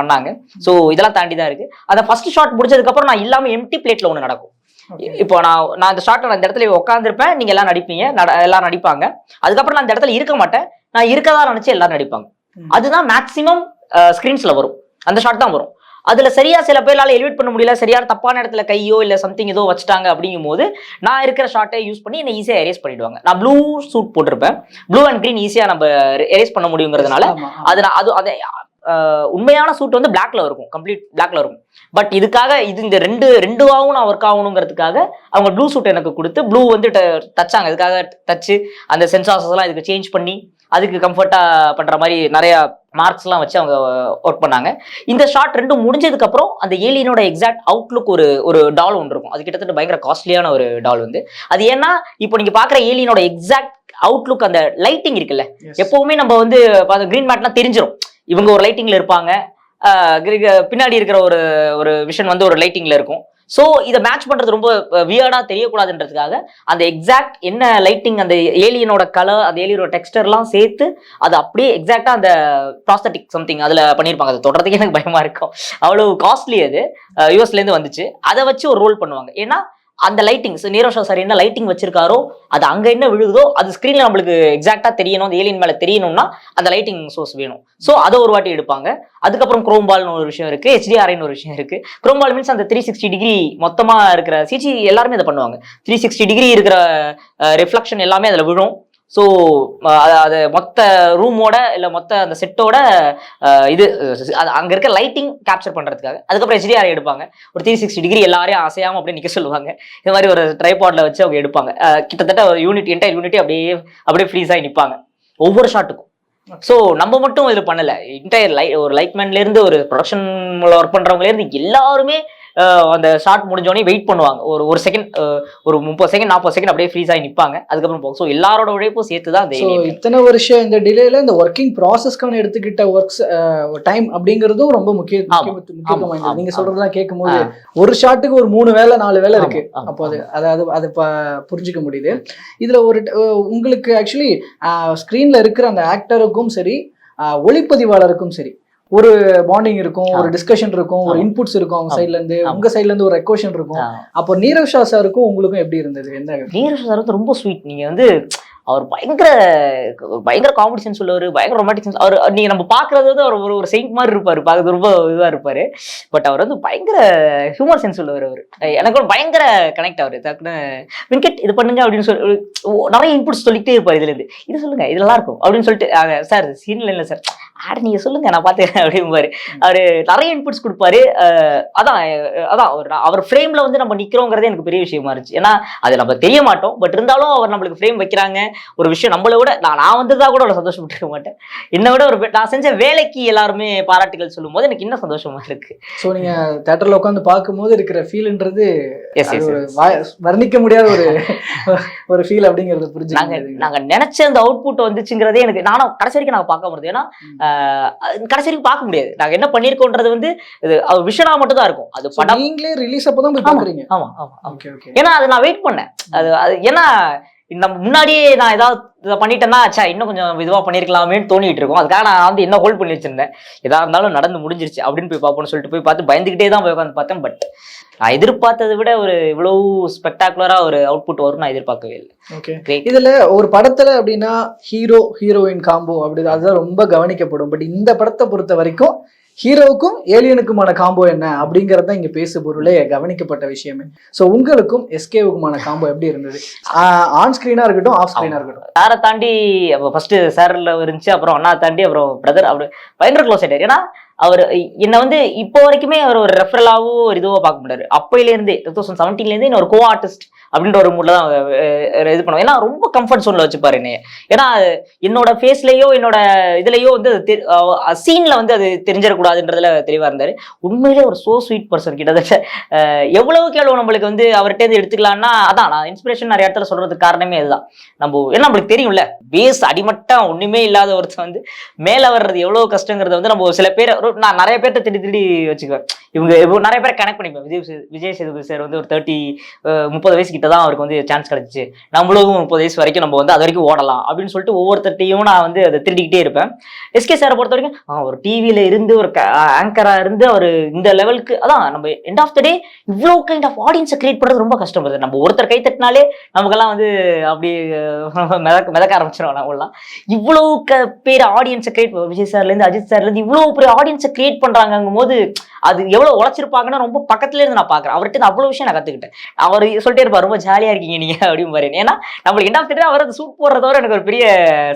பண்ணாங்க. ஸோ இதெல்லாம் தாண்டி தான் இருக்கு. அதை ஃபர்ஸ்ட் ஷாட் முடிச்சதுக்கு அப்புறம் நான் இல்லாம எம்டி பிளேட்ல ஒன்று நடக்கும். இப்போ நான் நான் இந்த ஷார்ட்ல இந்த இடத்துல உட்காந்துருப்பேன் நீங்க எல்லாம் நடிப்பீங்க. நட- எல்லாம் நடிப்பாங்க. அதுக்கப்புறம் நான் இந்த இடத்துல இருக்க மாட்டேன். நான் இருக்கதா நினைச்சு எல்லாரும் நடிப்பாங்க. அதுதான் மேக்ஸிமம் ஸ்கிரீன்ஸ்ல வரும். அந்த ஷாட் தான் வரும். அதுல சரியா சில பேர்லால எலிவேட் பண்ண முடியல. சரியான தப்பான இடத்துல கையோ இல்ல சம்திங் ஏதோ வச்சுட்டாங்க அப்படிங்கும் போது நான் இருக்கிற ஷார்ட்டை யூஸ் பண்ணி என்ன ஈஸியா எரேஸ் பண்ணிடுவாங்க. நான் ப்ளூ சூட் போட்டிருப்பேன். ப்ளூ அண்ட் green ஈஸியா நம்ம எரேஸ் பண்ண முடியுங்கிறதுனால. அது நான் அது அது உண்மையான சூட் வந்து பிளாக்ல இருக்கும். கம்ப்ளீட் பிளாக்ல இருக்கும். பட் இதுக்காக இது இந்த ரெண்டு ரெண்டுவாகவும் நான் ஒர்க் ஆகணுங்கிறதுக்காக அவங்க ப்ளூ சூட் எனக்கு கொடுத்து ப்ளூ வந்து தச்சாங்க. இதுக்காக தச்சு அந்த சென்சார்ஸ் எல்லாம் இதுக்கு சேஞ்ச் பண்ணி அதுக்கு கம்ஃபர்ட்டா பண்ற மாதிரி நிறையா மார்க்ஸ் எல்லாம் வச்சு அவங்க ஒர்க் பண்ணாங்க. இந்த ஷாட் ரெண்டும் முடிஞ்சதுக்கு அப்புறம் அந்த ஏலியனோட எக்ஸாக்ட் அவுட்லுக் ஒரு ஒரு டால் ஒன்று இருக்கும். அது கிட்டத்தட்ட பயங்கர காஸ்ட்லியான ஒரு டால் வந்து. அது ஏன்னா இப்போ நீங்க பாக்குற ஏலியனோட எக்ஸாக்ட் அவுட்லுக் அந்த லைட்டிங் இருக்குல்ல. எப்பவுமே நம்ம வந்து கிரீன் மேட்னா தெரிஞ்சிரும். இவங்க ஒரு லைட்டிங்ல இருப்பாங்க. பின்னாடி இருக்கிற ஒரு ஒரு விஷன் வந்து ஒரு லைட்டிங்ல இருக்கும். ஸோ இதை மேட்ச் பண்ணுறது ரொம்ப வியர்டாக தெரியக்கூடாதுன்றதுக்காக அந்த எக்ஸாக்ட் என்ன லைட்டிங் அந்த ஏலியனோட கலர் அந்த ஏலியனோட டெக்ஸ்டர்லாம் சேர்த்து அது அப்படியே எக்ஸாக்டாக அந்த ப்ராஸ்தட்டிக் சம்திங் அதில் பண்ணியிருப்பாங்க அதை தொடர்றதுக்கே எனக்கு பயமாக இருக்கும். அவ்வளோ காஸ்ட்லி அது. யூஎஸ்லேருந்து வந்துச்சு. அதை வச்சு ஒரு ரோல் பண்ணுவாங்க. ஏன்னா அந்த லைட்டிங்ஸ் நீரோஷா சார் என்ன லைட்டிங் வச்சிருக்காரோ அது அங்க என்ன விழுகுதோ அது ஸ்கிரீன்ல நம்மளுக்கு எக்ஸாக்டா தெரியணும் அந்த ஏலியன் மேல தெரியணும்னா அந்த லைட்டிங் சோர்ஸ் வேணும். ஸோ அதை ஒரு வாட்டி எடுப்பாங்க. அதுக்கப்புறம் குரோம்பால்னு ஒரு விஷயம் இருக்கு ஹெச்டிஆர்ஐன்னு ஒரு விஷயம் இருக்கு. குரோம்பால் மீன்ஸ் அந்த த்ரீ சிக்ஸ்டி டிகிரி மொத்தமா இருக்கிற சிஜி எல்லாருமே அதை பண்ணுவாங்க. த்ரீ சிக்ஸ்டி டிகிரி இருக்கிற ரிஃப்ளெக்ஷன் எல்லாமே அதுல விழும். ஸோ அது மொத்த ரூமோட இல்லை மொத்த அந்த செட்டோட இது அது அங்க இருக்க லைட்டிங் கேப்சர் பண்ணுறதுக்காக அதுக்கப்புறம் ஹெச்டிஆர் எடுப்பாங்க. ஒரு த்ரீ சிக்ஸ்டி டிகிரி எல்லாரையும் அசையாமல் அப்படியே நிற்க சொல்லுவாங்க. இந்த மாதிரி ஒரு ட்ரைபாட்ல வச்சு அவங்க எடுப்பாங்க. கிட்டத்தட்ட ஒரு யூனிட் என்டையர் யூனிட்டி அப்படியே அப்படியே ஃப்ரீஸ் ஆகி ஒவ்வொரு ஷாட்டுக்கும் ஸோ நம்ம மட்டும் இது பண்ணலை. இன்டையர் லை ஒரு லைட்மேன்லேருந்து ஒரு ப்ரொடக்ஷன்ல ஒர்க் பண்ணுறவங்கலேருந்து இருந்து எல்லாருமே அந்த ஷாட் முடிஞ்சோடனே வெயிட் பண்ணுவாங்க. ஒரு ஒரு செகண்ட் ஒரு முப்பது செகண்ட் நாற்பது செகண்ட் அப்படியே ஃப்ரீஸ் ஆகி நிப்பாங்க. அதுக்கப்புறம் போகும். ஸோ எல்லாரோட உழைப்பும் சேர்த்து தான். இத்தனை வருஷம் இந்த டிலேல இந்த ஒர்க்கிங் ப்ராசஸ்க்கான எடுத்துக்கிட்ட ஒர்க்ஸ் டைம் அப்படிங்கிறதும் ரொம்ப முக்கிய முக்கியத்துவம் நீங்க. சொல்றதெல்லாம் கேட்கும்போது. ஒரு ஷாட்டுக்கு ஒரு மூணு வேலை நாலு வேலை இருக்கு. அப்போ அது அதாவது அதை புரிஞ்சுக்க முடியுது. இதுல ஒரு உங்களுக்கு ஆக்சுவலி ஸ்க்ரீன்ல இருக்கிற அந்த ஆக்டருக்கும் சரி ஒளிப்பதிவாளருக்கும் சரி ஒரு பாண்டிங் இருக்கும் ஒரு. டிஸ்கஷன் இருக்கும் ஒரு. இன்புட்ஸ் இருக்கும் அவங்க. சைட்ல இருந்து. உங்க சைட்ல இருந்து ஒரு ரெக்வஷன் இருக்கும். அப்போ நீரவ் ஷா சாருக்கும் உங்களுக்கும் எப்படி இருந்தது? என்ன நீரஜ் சார் வந்து ரொம்ப ஸ்வீட் நீங்க வந்து அவர் பயங்கர பயங்கர காமெடிஷன் சொல்லுவாரு பயங்கர ரொமாட்டிக் அவர் நீங்க நம்ம பாக்குறது வந்து அவர் ஒரு ஒரு செயின்ட் மாதிரி இருப்பாரு பார்க்கறது ரொம்ப இதுவா இருப்பாரு. பட் அவர் வந்து பயங்கர ஹியூமர் சென்ஸ் உள்ளவர் அவர். எனக்கு பயங்கர கனெக்ட் ஆகுது டக்குன்னு வெங்கட் இது பண்ணுங்க அப்படின்னு சொல்லி நிறைய இன்புட்ஸ் சொல்லிட்டே இருப்பாரு இதுல இருந்து. இது சொல்லுங்க இது நல்லா இருக்கும் அப்படின்னு சொல்லிட்டு சார் சீன்ல இல்ல சார். ஆட நீங்க சொல்லுங்க நான் பாத்துக்கிறேன் அப்படிம்பாரு. அவரு நிறைய இன்புட்ஸ் கொடுப்பாரு. அதான் அதான் அவர் அவர் ஃப்ரேம்ல வந்து நம்ம நிக்கிறோங்கிறதே எனக்கு பெரிய விஷயமா இருந்துச்சு. ஏன்னா அது நம்ம தெரிய மாட்டோம். பட் இருந்தாலும் அவர் நம்மளுக்கு ஃப்ரேம் வைக்கிறாங்க. ஒரு விஷயம் நம்மளை விட நான் நான் வந்ததா கூட அவ்வளவு சந்தோஷப்பட்டிருக்க மாட்டேன். என்னை விட ஒரு நான் செஞ்ச வேலைக்கு எல்லாருமே பாராட்டுகள் சொல்லும் போது எனக்கு இன்னும் சந்தோஷமா இருக்கு. ஸோ நீங்க தேட்டர்ல உட்காந்து பார்க்கும்போது இருக்கிற ஃபீல்ன்றது வர்ணிக்க முடியாத ஒரு ஒரு ஃபீல் அப்படிங்கறத புரிஞ்சுக்க நாங்க நினைச்ச அந்த அவுட்புட் வந்துச்சுங்கிறதே எனக்கு நானும் கடைசி வரைக்கும் நாங்க பார்க்க முடியாது ஏன்னா கடைசி வரைக்கும் பார்க்க முடியாது. நாங்க என்ன பண்ணிருக்கோன்றது வந்து இது விஷனா மட்டும் தான் இருக்கும். அது படம். நீங்களே ரிலீஸ் அப்பதான் போய் ஆமா. பாக்குறீங்க ஆமா ஆமா ஆமா. ஓகே ஓகே ஏன்னா அது நான் வெயிட் பண்ணேன். அது அது ஏன்னா நம்ம முன்னாடியே நான் ஏதாவது இதை பண்ணிட்டேன்னா ச்சே இன்னும் கொஞ்சம் இதுவா பண்ணிருக்கலாமேன்னு தோணிட்டு இருக்கும். அதுக்காக நான் வந்து என்ன ஹோல்ட் பண்ணி வச்சிருந்தேன்? எதா இருந்தாலும் நடந்து முடிஞ்சிருச்சு அப்படின்னு போய் பார்ப்போம்னு சொல்லிட்டு போய் பார்த்து பயந்துகிட்டே தான் போய் உட்காந்து பார்த்தேன். பட் நான் எதிர்பார்த்ததை விட ஒரு இவ்வளவு ஸ்பெக்டாகுலரா ஒரு அவுட்புட் வரும் நான் எதிர்பார்க்கவே இல்லை. ஓகே. இதுல ஒரு படத்துல அப்படின்னா ஹீரோ ஹீரோயின் காம்போ அப்படி அதுதான் ரொம்ப கவனிக்கப்படும். பட் இந்த படத்தை பொறுத்த வரைக்கும் ஹீரோவுக்கும் ஏலியனுக்குமான காம்போ என்ன? அப்படிங்கறது இங்க பேசு பொருளே கவனிக்கப்பட்ட விஷயமே. சோ உங்களுக்கும் எஸ்கேவுக்குமான காம்போ எப்படி இருந்தது? ஆன் ஸ்கிரீனா இருக்கட்டும் ஆஃப் ஸ்கிரீனா இருக்கட்டும். சாரை தாண்டி ஃபர்ஸ்ட் சார்ல இருந்துச்சு அப்புறம் அண்ணா தாண்டி அப்புறம் பிரதர் அவர் பயங்கர க்ளோஸ் ஆயிட்டார். ஏன்னா அவர் என்னை வந்து இப்போ வரைக்குமே அவர் ஒரு ரெஃபரலாவோ ஒரு இதுவோ பார்க்க முடியாது. அப்பையிலேருந்தே டூ தௌசண்ட் செவன்டீன்லேருந்து இன்னும் ஒரு கோ ஆர்டிஸ்ட் அப்படின்ற ஒரு மூடில் தான் இது பண்ணுவோம். ஏன்னா ரொம்ப கம்ஃபர்ட் சோனில் வச்சுப்பாரு என்னைய. ஏன்னா என்னோட ஃபேஸ்லேயோ என்னோட இதுலேயோ வந்து சீன்ல வந்து அது தெரிஞ்சிடக்கூடாதுன்றதுல தெளிவாக இருந்தார். உண்மையிலே ஒரு சோ ஸ்வீட் பர்சன் கிட்டத்தட்ட எவ்வளவு எவ்வளவுக்கு நம்மளுக்கு வந்து அவர்கிட்டேருந்து எடுத்துக்கலான்னா எடுத்துக்கலாம்னா அதான் நான் இன்ஸ்பிரேஷன் நிறைய இடத்துல சொல்றதுக்கு காரணமே அதுதான் நம்ம ஏன்னா நம்மளுக்கு தெரியும்ல பேஸ் அடிமட்டம் ஒன்றுமே இல்லாத ஒருத்தர் வந்து மேலே வர்றது எவ்வளோ கஷ்டங்கிறத வந்து நம்ம சில பேர் நான் நிறைய பேர்த்த திடி திடி வச்சுக்குவேன். இவங்க இப்போ நிறைய பேர் கனெக்ட் பண்ணிப்பேன். விஜய் விஜய் சேதுபதி சார் வந்து ஒரு தேர்ட்டி முப்பது வயசு கிட்ட தான் அவருக்கு வந்து சான்ஸ் கிடைச்சிச்சு. நம்மளும் முப்பது வயசு வரைக்கும் நம்ம வந்து அது வரைக்கும் ஓடலாம் அப்படின்னு சொல்லிட்டு ஒவ்வொருத்தர்ட்டையும் நான் வந்து அதை திருடிக்கிட்டே இருப்பேன். எஸ்கே சாரை பொறுத்த வரைக்கும் ஒரு டிவியில இருந்து ஒரு ஆங்கரா இருந்து அவர் இந்த லெவலுக்கு அதான் நம்ம எண்ட் ஆஃப் த டே இவ்வளோ கைண்ட் ஆஃப் ஆடியன்ஸை கிரியேட் பண்றது ரொம்ப கஷ்டம் நம்ம ஒருத்தர் கை தட்டினாலே நமக்கெல்லாம் வந்து அப்படி மிதக்க மிதக்க ஆரம்பிச்சிடும் நம்மளாம் இவ்வளவு பேர் ஆடியன்ஸை கிரியேட் விஜய் சார்லேருந்து அஜித் சார்லேருந்து இவ்வளோ இவ்வளவு பெரிய ஆடியன்ஸ் கிரியேட் பண்றாங்கும் போது அது எவ்வளவு உழைச்சிருப்பாங்கன்னு ரொம்ப பக்கத்துல இருந்து நான் பாக்குறேன் அவர்கிட்ட அவ்வளவு விஷயம் நான் கத்துக்கிட்டேன். அவர் சொல்லிட்டே இருப்பார் ரொம்ப ஜாலியா இருக்கீங்க நீங்க அப்படின்னு பாரு. ஏன்னா நம்மளுக்கு எண்ட் ஆஃப் அவர் அந்த சூட் போடுறத தவிர எனக்கு ஒரு பெரிய